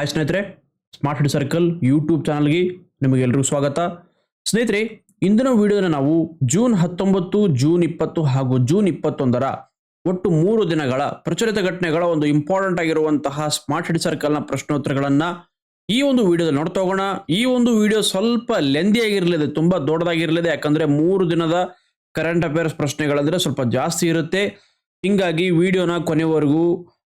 Hi ಸ್ನೇಹಿತರೆ smart ಹಿಡ್ circle YouTube ಚಾನಲ್ಗೆ ನಿಮಗೆಲ್ಲರಿಗೂ ಸ್ವಾಗತ. ಸ್ನೇಹಿತರೆ, ಇಂದಿನ ವಿಡಿಯೋನ ನಾವು ಜೂನ್ ಹತ್ತೊಂಬತ್ತು ಜೂನ್ ಇಪ್ಪತ್ತು ಹಾಗೂ ಜೂನ್ ಇಪ್ಪತ್ತೊಂದರ ಒಟ್ಟು ಮೂರು ದಿನಗಳ ಪ್ರಚಲಿತ ಘಟನೆಗಳ ಒಂದು ಇಂಪಾರ್ಟೆಂಟ್ ಆಗಿರುವಂತಹ ಸ್ಮಾರ್ಟ್ ಹಿಡ್ ಸರ್ಕಲ್ನ ಪ್ರಶ್ನೋತ್ತರಗಳನ್ನು ಈ ಒಂದು ವಿಡಿಯೋದಲ್ಲಿ ನೋಡ್ತಾ ಹೋಗೋಣ. ಈ ಒಂದು ವಿಡಿಯೋ ಸ್ವಲ್ಪ ಲೆಂದಿ ಆಗಿರಲಿದೆ, ತುಂಬ ದೊಡ್ಡದಾಗಿರಲಿದೆ. ಯಾಕಂದರೆ ಮೂರು ದಿನದ ಕರೆಂಟ್ ಅಫೇರ್ಸ್ ಪ್ರಶ್ನೆಗಳಂದ್ರೆ ಸ್ವಲ್ಪ ಜಾಸ್ತಿ ಇರುತ್ತೆ. ಹಿಂಗಾಗಿ ವಿಡಿಯೋನ ಕೊನೆವರೆಗೂ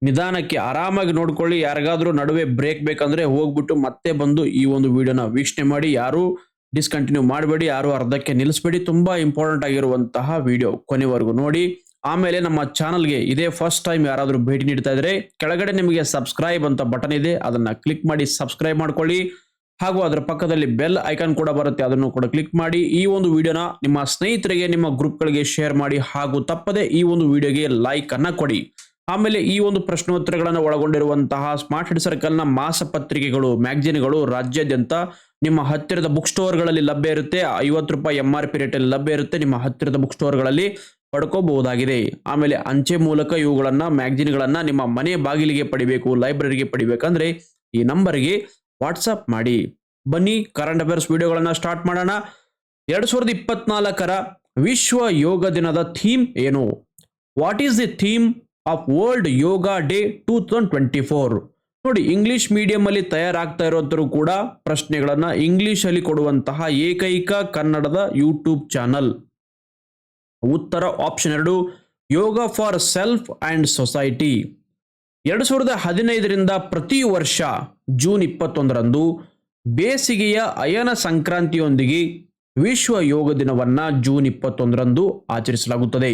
ನಿಧಾನಕ್ಕೆ ಆರಾಮಾಗಿ ನೋಡ್ಕೊಳ್ಳಿ. ಯಾರಿಗಾದ್ರೂ ನಡುವೆ ಬ್ರೇಕ್ ಬೇಕಂದ್ರೆ ಹೋಗ್ಬಿಟ್ಟು ಮತ್ತೆ ಬಂದು ಈ ಒಂದು ವಿಡಿಯೋನ ವೀಕ್ಷಣೆ ಮಾಡಿ. ಯಾರು ಡಿಸ್ಕಂಟಿನ್ಯೂ ಮಾಡಬೇಡಿ, ಯಾರು ಅರ್ಧಕ್ಕೆ ನಿಲ್ಲಿಸಬೇಡಿ. ತುಂಬಾ ಇಂಪಾರ್ಟೆಂಟ್ ಆಗಿರುವಂತಹ ವಿಡಿಯೋ ಕೊನೆವರೆಗೂ ನೋಡಿ. ಆಮೇಲೆ ನಮ್ಮ ಚಾನಲ್ಗೆ ಇದೇ ಫಸ್ಟ್ ಟೈಮ್ ಯಾರಾದರೂ ಭೇಟಿ ನೀಡ್ತಾ ಇದ್ರೆ ಕೆಳಗಡೆ ನಿಮಗೆ ಸಬ್ಸ್ಕ್ರೈಬ್ ಅಂತ ಬಟನ್ ಇದೆ. ಅದನ್ನ ಕ್ಲಿಕ್ ಮಾಡಿ ಸಬ್ಸ್ಕ್ರೈಬ್ ಮಾಡ್ಕೊಳ್ಳಿ. ಹಾಗೂ ಅದರ ಪಕ್ಕದಲ್ಲಿ ಬೆಲ್ ಐಕಾನ್ ಕೂಡ ಬರುತ್ತೆ, ಅದನ್ನು ಕೂಡ ಕ್ಲಿಕ್ ಮಾಡಿ. ಈ ಒಂದು ವಿಡಿಯೋನ ನಿಮ್ಮ ಸ್ನೇಹಿತರಿಗೆ, ನಿಮ್ಮ ಗ್ರೂಪ್ಗಳಿಗೆ ಶೇರ್ ಮಾಡಿ. ಹಾಗೂ ತಪ್ಪದೆ ಈ ಒಂದು ವಿಡಿಯೋಗೆ ಲೈಕ್ ಅನ್ನ ಕೊಡಿ. ಆಮೇಲೆ ಈ ಒಂದು ಪ್ರಶ್ನೋತ್ತರಗಳನ್ನು ಒಳಗೊಂಡಿರುವಂತಹ ಸ್ಮಾರ್ಟ್ ಹೆಡ್ ಸರ್ಕಲ್ನ ಮಾಸಪತ್ರಿಕೆಗಳು ಮ್ಯಾಗಜಿನ್ಗಳು ರಾಜ್ಯಾದ್ಯಂತ ನಿಮ್ಮ ಹತ್ತಿರದ ಬುಕ್ ಸ್ಟೋರ್ಗಳಲ್ಲಿ ಲಭ್ಯ ಇರುತ್ತೆ. ಐವತ್ತು ರೂಪಾಯಿ ಎಂ ಆರ್ ಪಿ ರೇಟಲ್ಲಿ ಲಭ್ಯ ಇರುತ್ತೆ. ನಿಮ್ಮ ಹತ್ತಿರದ ಬುಕ್ ಸ್ಟೋರ್ಗಳಲ್ಲಿ ಪಡ್ಕೋಬಹುದಾಗಿದೆ. ಆಮೇಲೆ ಅಂಚೆ ಮೂಲಕ ಇವುಗಳನ್ನ, ಮ್ಯಾಗಜಿನ್ಗಳನ್ನ ನಿಮ್ಮ ಮನೆ ಬಾಗಿಲಿಗೆ ಪಡಿಬೇಕು, ಲೈಬ್ರರಿಗೆ ಪಡಿಬೇಕಂದ್ರೆ ಈ ನಂಬರ್ಗೆ ವಾಟ್ಸಪ್ ಮಾಡಿ. ಬನ್ನಿ ಕರೆಂಟ್ ಅಫೇರ್ಸ್ ವಿಡಿಯೋಗಳನ್ನ ಸ್ಟಾರ್ಟ್ ಮಾಡೋಣ. ಎರಡು ಸಾವಿರದ ಇಪ್ಪತ್ನಾಲ್ಕರ ವಿಶ್ವ ಯೋಗ ದಿನದ ಥೀಮ್ ಏನು? What is the theme of world yoga day two thousand twenty four ನೋಡಿ ಇಂಗ್ಲಿಷ್ ಮೀಡಿಯಂ ಅಲ್ಲಿ ತಯಾರಾಗ್ತಾ ಇರೋದ್ರು ಕೂಡ ಪ್ರಶ್ನೆಗಳನ್ನ ಇಂಗ್ಲಿಷ್ ಅಲ್ಲಿ ಕೊಡುವಂತಹ ಏಕೈಕ ಕನ್ನಡದ ಯೂಟ್ಯೂಬ್ ಚಾನಲ್ ಉತ್ತರ ಆಪ್ಷನ್ ಎರಡು yoga for self and society ಎರಡು ಸಾವಿರದ ಹದಿನೈದರಿಂದ ಪ್ರತಿ ವರ್ಷ ಜೂನ್ ಇಪ್ಪತ್ತೊಂದರಂದು ಬೇಸಿಗೆಯ ಅಯನ ಸಂಕ್ರಾಂತಿಯೊಂದಿಗೆ ವಿಶ್ವ ಯೋಗ ದಿನವನ್ನ ಜೂನ್ ಇಪ್ಪತ್ತೊಂದರಂದು ಆಚರಿಸಲಾಗುತ್ತದೆ.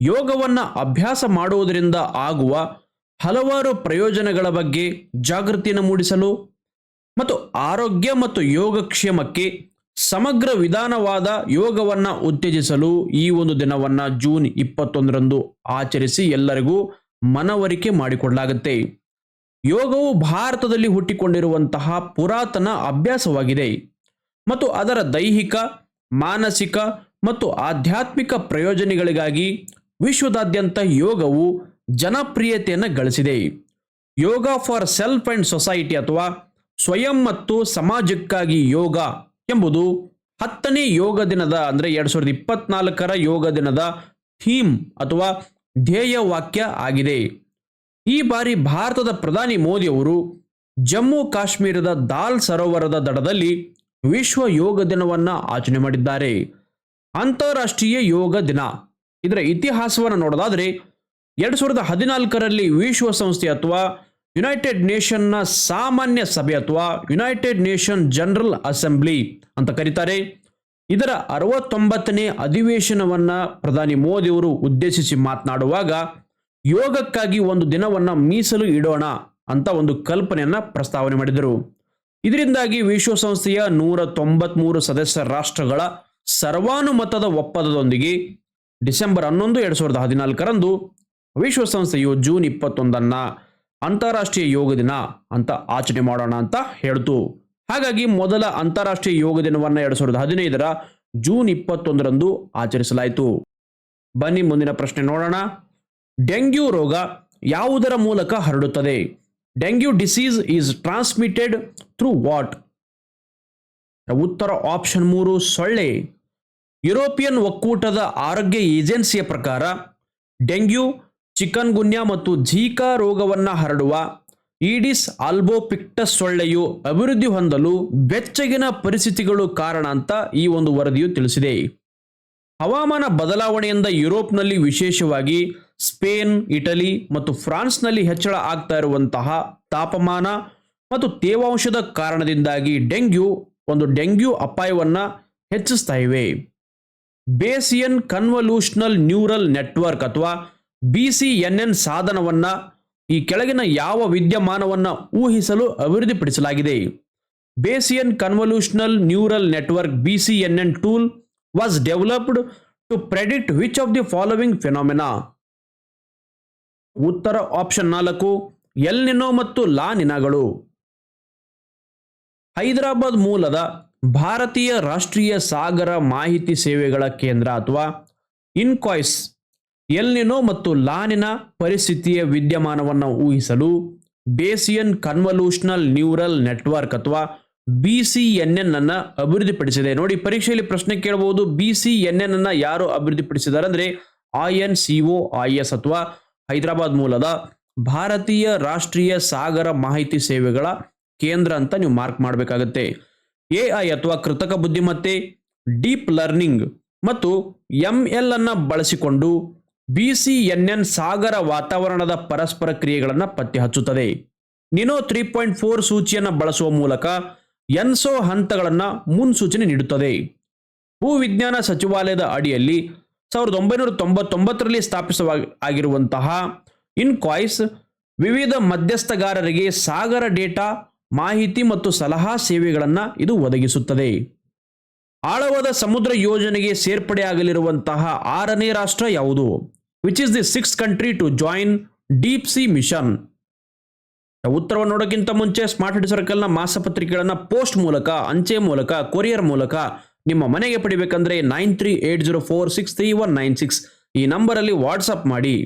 ಯೋಗವನ್ನ ಅಭ್ಯಾಸ ಮಾಡುವುದರಿಂದ ಆಗುವ ಹಲವಾರು ಪ್ರಯೋಜನಗಳ ಬಗ್ಗೆ ಜಾಗೃತಿಯನ್ನು ಮೂಡಿಸಲು ಮತ್ತು ಆರೋಗ್ಯ ಮತ್ತು ಯೋಗಕ್ಷೇಮಕ್ಕೆ ಸಮಗ್ರ ವಿಧಾನವಾದ ಯೋಗವನ್ನು ಉತ್ತೇಜಿಸಲು ಈ ಒಂದು ದಿನವನ್ನು ಜೂನ್ ಇಪ್ಪತ್ತೊಂದರಂದು ಆಚರಿಸಿ ಎಲ್ಲರಿಗೂ ಮನವರಿಕೆ ಮಾಡಿಕೊಡಲಾಗುತ್ತೆ. ಯೋಗವು ಭಾರತದಲ್ಲಿ ಹುಟ್ಟಿಕೊಂಡಿರುವಂತಹ ಪುರಾತನ ಅಭ್ಯಾಸವಾಗಿದೆ ಮತ್ತು ಅದರ ದೈಹಿಕ, ಮಾನಸಿಕ ಮತ್ತು ಆಧ್ಯಾತ್ಮಿಕ ಪ್ರಯೋಜನಗಳಿಗಾಗಿ ವಿಶ್ವದಾದ್ಯಂತ ಯೋಗವು ಜನಪ್ರಿಯತೆಯನ್ನು ಗಳಿಸಿದೆ. Yoga for self and society ಅಥವಾ ಸ್ವಯಂ ಮತ್ತು ಸಮಾಜಕ್ಕಾಗಿ ಯೋಗ ಎಂಬುದು ಹತ್ತನೇ ಯೋಗ ದಿನದ ಅಂದರೆ ಎರಡು ಸಾವಿರದ ಇಪ್ಪತ್ನಾಲ್ಕರ ಯೋಗ ದಿನದ ಥೀಮ್ ಅಥವಾ ಧ್ಯೇಯ ವಾಕ್ಯ ಆಗಿದೆ. ಈ ಬಾರಿ ಭಾರತದ ಪ್ರಧಾನಿ ಮೋದಿ ಅವರು ಜಮ್ಮು ಕಾಶ್ಮೀರದ ದಾಲ್ ಸರೋವರದ ದಡದಲ್ಲಿ ವಿಶ್ವ ಯೋಗ ದಿನವನ್ನು ಆಚರಣೆ ಮಾಡಿದ್ದಾರೆ. ಅಂತಾರಾಷ್ಟ್ರೀಯ ಯೋಗ ದಿನ. ಇದರ ಇತಿಹಾಸವನ್ನು ನೋಡೋದಾದರೆ ಎರಡು ಸಾವಿರದ ಹದಿನಾಲ್ಕರಲ್ಲಿ ವಿಶ್ವಸಂಸ್ಥೆ ಅಥವಾ ಯುನೈಟೆಡ್ ನೇಷನ್ನ ಸಾಮಾನ್ಯ ಸಭೆ ಅಥವಾ ಯುನೈಟೆಡ್ ನೇಷನ್ ಜನರಲ್ ಅಸೆಂಬ್ಲಿ ಅಂತ ಕರೀತಾರೆ. ಇದರ ಅರವತ್ತೊಂಬತ್ತನೇ ಅಧಿವೇಶನವನ್ನು ಪ್ರಧಾನಿ ಮೋದಿಯವರು ಉದ್ದೇಶಿಸಿ ಮಾತನಾಡುವಾಗ, ಯೋಗಕ್ಕಾಗಿ ಒಂದು ದಿನವನ್ನು ಮೀಸಲು ಇಡೋಣ ಅಂತ ಒಂದು ಕಲ್ಪನೆಯನ್ನು ಪ್ರಸ್ತಾವನೆ ಮಾಡಿದರು. ಇದರಿಂದಾಗಿ ವಿಶ್ವಸಂಸ್ಥೆಯ ನೂರ ತೊಂಬತ್ಮೂರು ಸದಸ್ಯ ರಾಷ್ಟ್ರಗಳ ಸರ್ವಾನುಮತದ ಒಪ್ಪಂದದೊಂದಿಗೆ ಡಿಸೆಂಬರ್ ಹನ್ನೊಂದು ಎರಡು ಸಾವಿರದ ಹದಿನಾಲ್ಕರಂದು ವಿಶ್ವಸಂಸ್ಥೆಯು ಜೂನ್ ಇಪ್ಪತ್ತೊಂದನ್ನ ಅಂತಾರಾಷ್ಟ್ರೀಯ ಯೋಗ ದಿನ ಅಂತ ಆಚರಣೆ ಮಾಡೋಣ ಅಂತ ಹೇಳ್ತು. ಹಾಗಾಗಿ ಮೊದಲ ಅಂತಾರಾಷ್ಟ್ರೀಯ ಯೋಗ ದಿನವನ್ನ ಎರಡು ಸಾವಿರದ ಹದಿನೈದರ ಜೂನ್ ಇಪ್ಪತ್ತೊಂದರಂದು ಆಚರಿಸಲಾಯಿತು. ಬನ್ನಿ ಮುಂದಿನ ಪ್ರಶ್ನೆ ನೋಡೋಣ. ಡೆಂಗ್ಯೂ ರೋಗ ಯಾವುದರ ಮೂಲಕ ಹರಡುತ್ತದೆ? Dengue disease is transmitted through what? ಉತ್ತರ ಆಪ್ಷನ್ ಮೂರು ಸೊಳ್ಳೆ. ಯುರೋಪಿಯನ್ ಒಕ್ಕೂಟದ ಆರೋಗ್ಯ ಏಜೆನ್ಸಿಯ ಪ್ರಕಾರ ಡೆಂಗ್ಯೂ ಚಿಕನ್ ಗುನ್ಯಾ ಮತ್ತು ಝೀಕಾ ರೋಗವನ್ನು ಹರಡುವ ಈಡಿಸ್ ಆಲ್ಬೋಪಿಕ್ಟಸ್ ಸೊಳ್ಳೆಯು ಅಭಿವೃದ್ಧಿ ಹೊಂದಲು ಬೆಚ್ಚಗಿನ ಪರಿಸ್ಥಿತಿಗಳು ಕಾರಣ ಅಂತ ಈ ಒಂದು ವರದಿಯು ತಿಳಿಸಿದೆ. ಹವಾಮಾನ ಬದಲಾವಣೆಯಿಂದ ಯುರೋಪ್ನಲ್ಲಿ ವಿಶೇಷವಾಗಿ ಸ್ಪೇನ್, ಇಟಲಿ ಮತ್ತು ಫ್ರಾನ್ಸ್ನಲ್ಲಿ ಹೆಚ್ಚಳ ಆಗ್ತಾ ಇರುವಂತಹ ತಾಪಮಾನ ಮತ್ತು ತೇವಾಂಶದ ಕಾರಣದಿಂದಾಗಿ ಡೆಂಗ್ಯೂ ಒಂದು ಡೆಂಗ್ಯೂ ಅಪಾಯವನ್ನು ಹೆಚ್ಚಿಸ್ತಾ ಇವೆ. ಬೇಸಿಯನ್ ಕನ್ವಲ್ಯೂಷನಲ್ ನ್ಯೂರಲ್ ನೆಟ್ವರ್ಕ್ ಅಥವಾ ಬಿ ಸಿ ಎನ್ ಎನ್ ಸಾಧನವನ್ನ ಈ ಕೆಳಗಿನ ಯಾವ ವಿದ್ಯಮಾನವನ್ನ ಊಹಿಸಲು ಅಭಿವೃದ್ಧಿಪಡಿಸಲಾಗಿದೆ. Bayesian convolutional neural network B C N N tool was developed to predict which of the following phenomena ಉತ್ತರ ಆಪ್ಷನ್ ನಾಲ್ಕು ಎಲ್ನಿನೋ ಮತ್ತು ಲಾನಿನಾಗಳು ಹೈದರಾಬಾದ್ ಮೂಲದ ಭಾರತೀಯ ರಾಷ್ಟ್ರೀಯ ಸಾಗರ ಮಾಹಿತಿ ಸೇವೆಗಳ ಕೇಂದ್ರ ಅಥವಾ ಇನ್ಕಾಯ್ಸ್, ಎಲ್ನಿನೋ ಮತ್ತು ಲಾನಿನ ಪರಿಸ್ಥಿತಿಯ ವಿದ್ಯಮಾನವನ್ನು ಊಹಿಸಲು ಬೇಸಿಯನ್ ಕನ್ವಲ್ಯೂಷನಲ್ ನ್ಯೂರಲ್ ನೆಟ್ವರ್ಕ್ ಅಥವಾ ಬಿ ಸಿ ಎನ್ ಎನ್ ಅನ್ನ ಅಭಿವೃದ್ಧಿಪಡಿಸಿದೆ. ನೋಡಿ, ಪರೀಕ್ಷೆಯಲ್ಲಿ ಪ್ರಶ್ನೆ ಕೇಳಬಹುದು ಬಿ ಸಿ ಎನ್ ಎನ್ ಅನ್ನು ಯಾರು ಅಭಿವೃದ್ಧಿಪಡಿಸಿದ್ದಾರೆ ಅಂದ್ರೆ I N C O I S ಅಥವಾ ಹೈದರಾಬಾದ್ ಮೂಲದ ಭಾರತೀಯ ರಾಷ್ಟ್ರೀಯ ಸಾಗರ ಮಾಹಿತಿ ಸೇವೆಗಳ ಕೇಂದ್ರ ಅಂತ ನೀವು ಮಾರ್ಕ್ ಮಾಡಬೇಕಾಗತ್ತೆ. ಎ ಐ ಅಥವಾ ಕೃತಕ ಬುದ್ಧಿಮತ್ತೆ, ಡೀಪ್ ಲರ್ನಿಂಗ್ ಮತ್ತು ಎಂ ಎಲ್ ಅನ್ನು ಬಳಸಿಕೊಂಡು ಬಿ ಸಿ ಎನ್ ಎನ್ ಸಾಗರ ವಾತಾವರಣದ ಪರಸ್ಪರ ಕ್ರಿಯೆಗಳನ್ನು ಪತ್ತೆ ಹಚ್ಚುತ್ತದೆ. ನಿನೋ ತ್ರೀ ಪಾಯಿಂಟ್ ಫೋರ್ ಸೂಚಿಯನ್ನು ಬಳಸುವ ಮೂಲಕ ಎನ್ಸೋ ಹಂತಗಳನ್ನು ಮುನ್ಸೂಚನೆ ನೀಡುತ್ತದೆ. ಭೂವಿಜ್ಞಾನ ಸಚಿವಾಲಯದ ಅಡಿಯಲ್ಲಿ ಸಾವಿರದ ಒಂಬೈನೂರ ತೊಂಬತ್ತೊಂಬತ್ತರಲ್ಲಿ ಸ್ಥಾಪಿಸುವ ಆಗಿರುವಂತಹ ಇನ್ಕಾಯ್ಸ್ ವಿವಿಧ ಮಧ್ಯಸ್ಥಗಾರರಿಗೆ ಸಾಗರ ಡೇಟಾ ಮಾಹಿತಿ ಮತ್ತು ಸಲಹಾ ಸೇವೆಗಳನ್ನು ಇದು ಒದಗಿಸುತ್ತದೆ. ಆಳವಾದ ಸಮುದ್ರ ಯೋಜನೆಗೆ ಸೇರ್ಪಡೆಯಾಗಲಿರುವಂತಹ ಆರನೇ ರಾಷ್ಟ್ರ ಯಾವುದು? Which is the six country to join deep sea mission ಉತ್ತರವನ್ನು ನೋಡೋಕ್ಕಿಂತ ಮುಂಚೆ ಸ್ಮಾರ್ಟ್ ಹೆಡ್ ಸರ್ಕಲ್ನ ಮಾಸಪತ್ರಿಕೆಗಳನ್ನು ಪೋಸ್ಟ್ ಮೂಲಕ, ಅಂಚೆ ಮೂಲಕ ಕೊರಿಯರ್ ಮೂಲಕ ನಿಮ್ಮ ಮನೆಗೆ ಪಡಿಬೇಕಂದ್ರೆ nine three eight zero four six three one nine six ಈ ನಂಬರಲ್ಲಿ ವಾಟ್ಸಪ್ ಮಾಡಿ.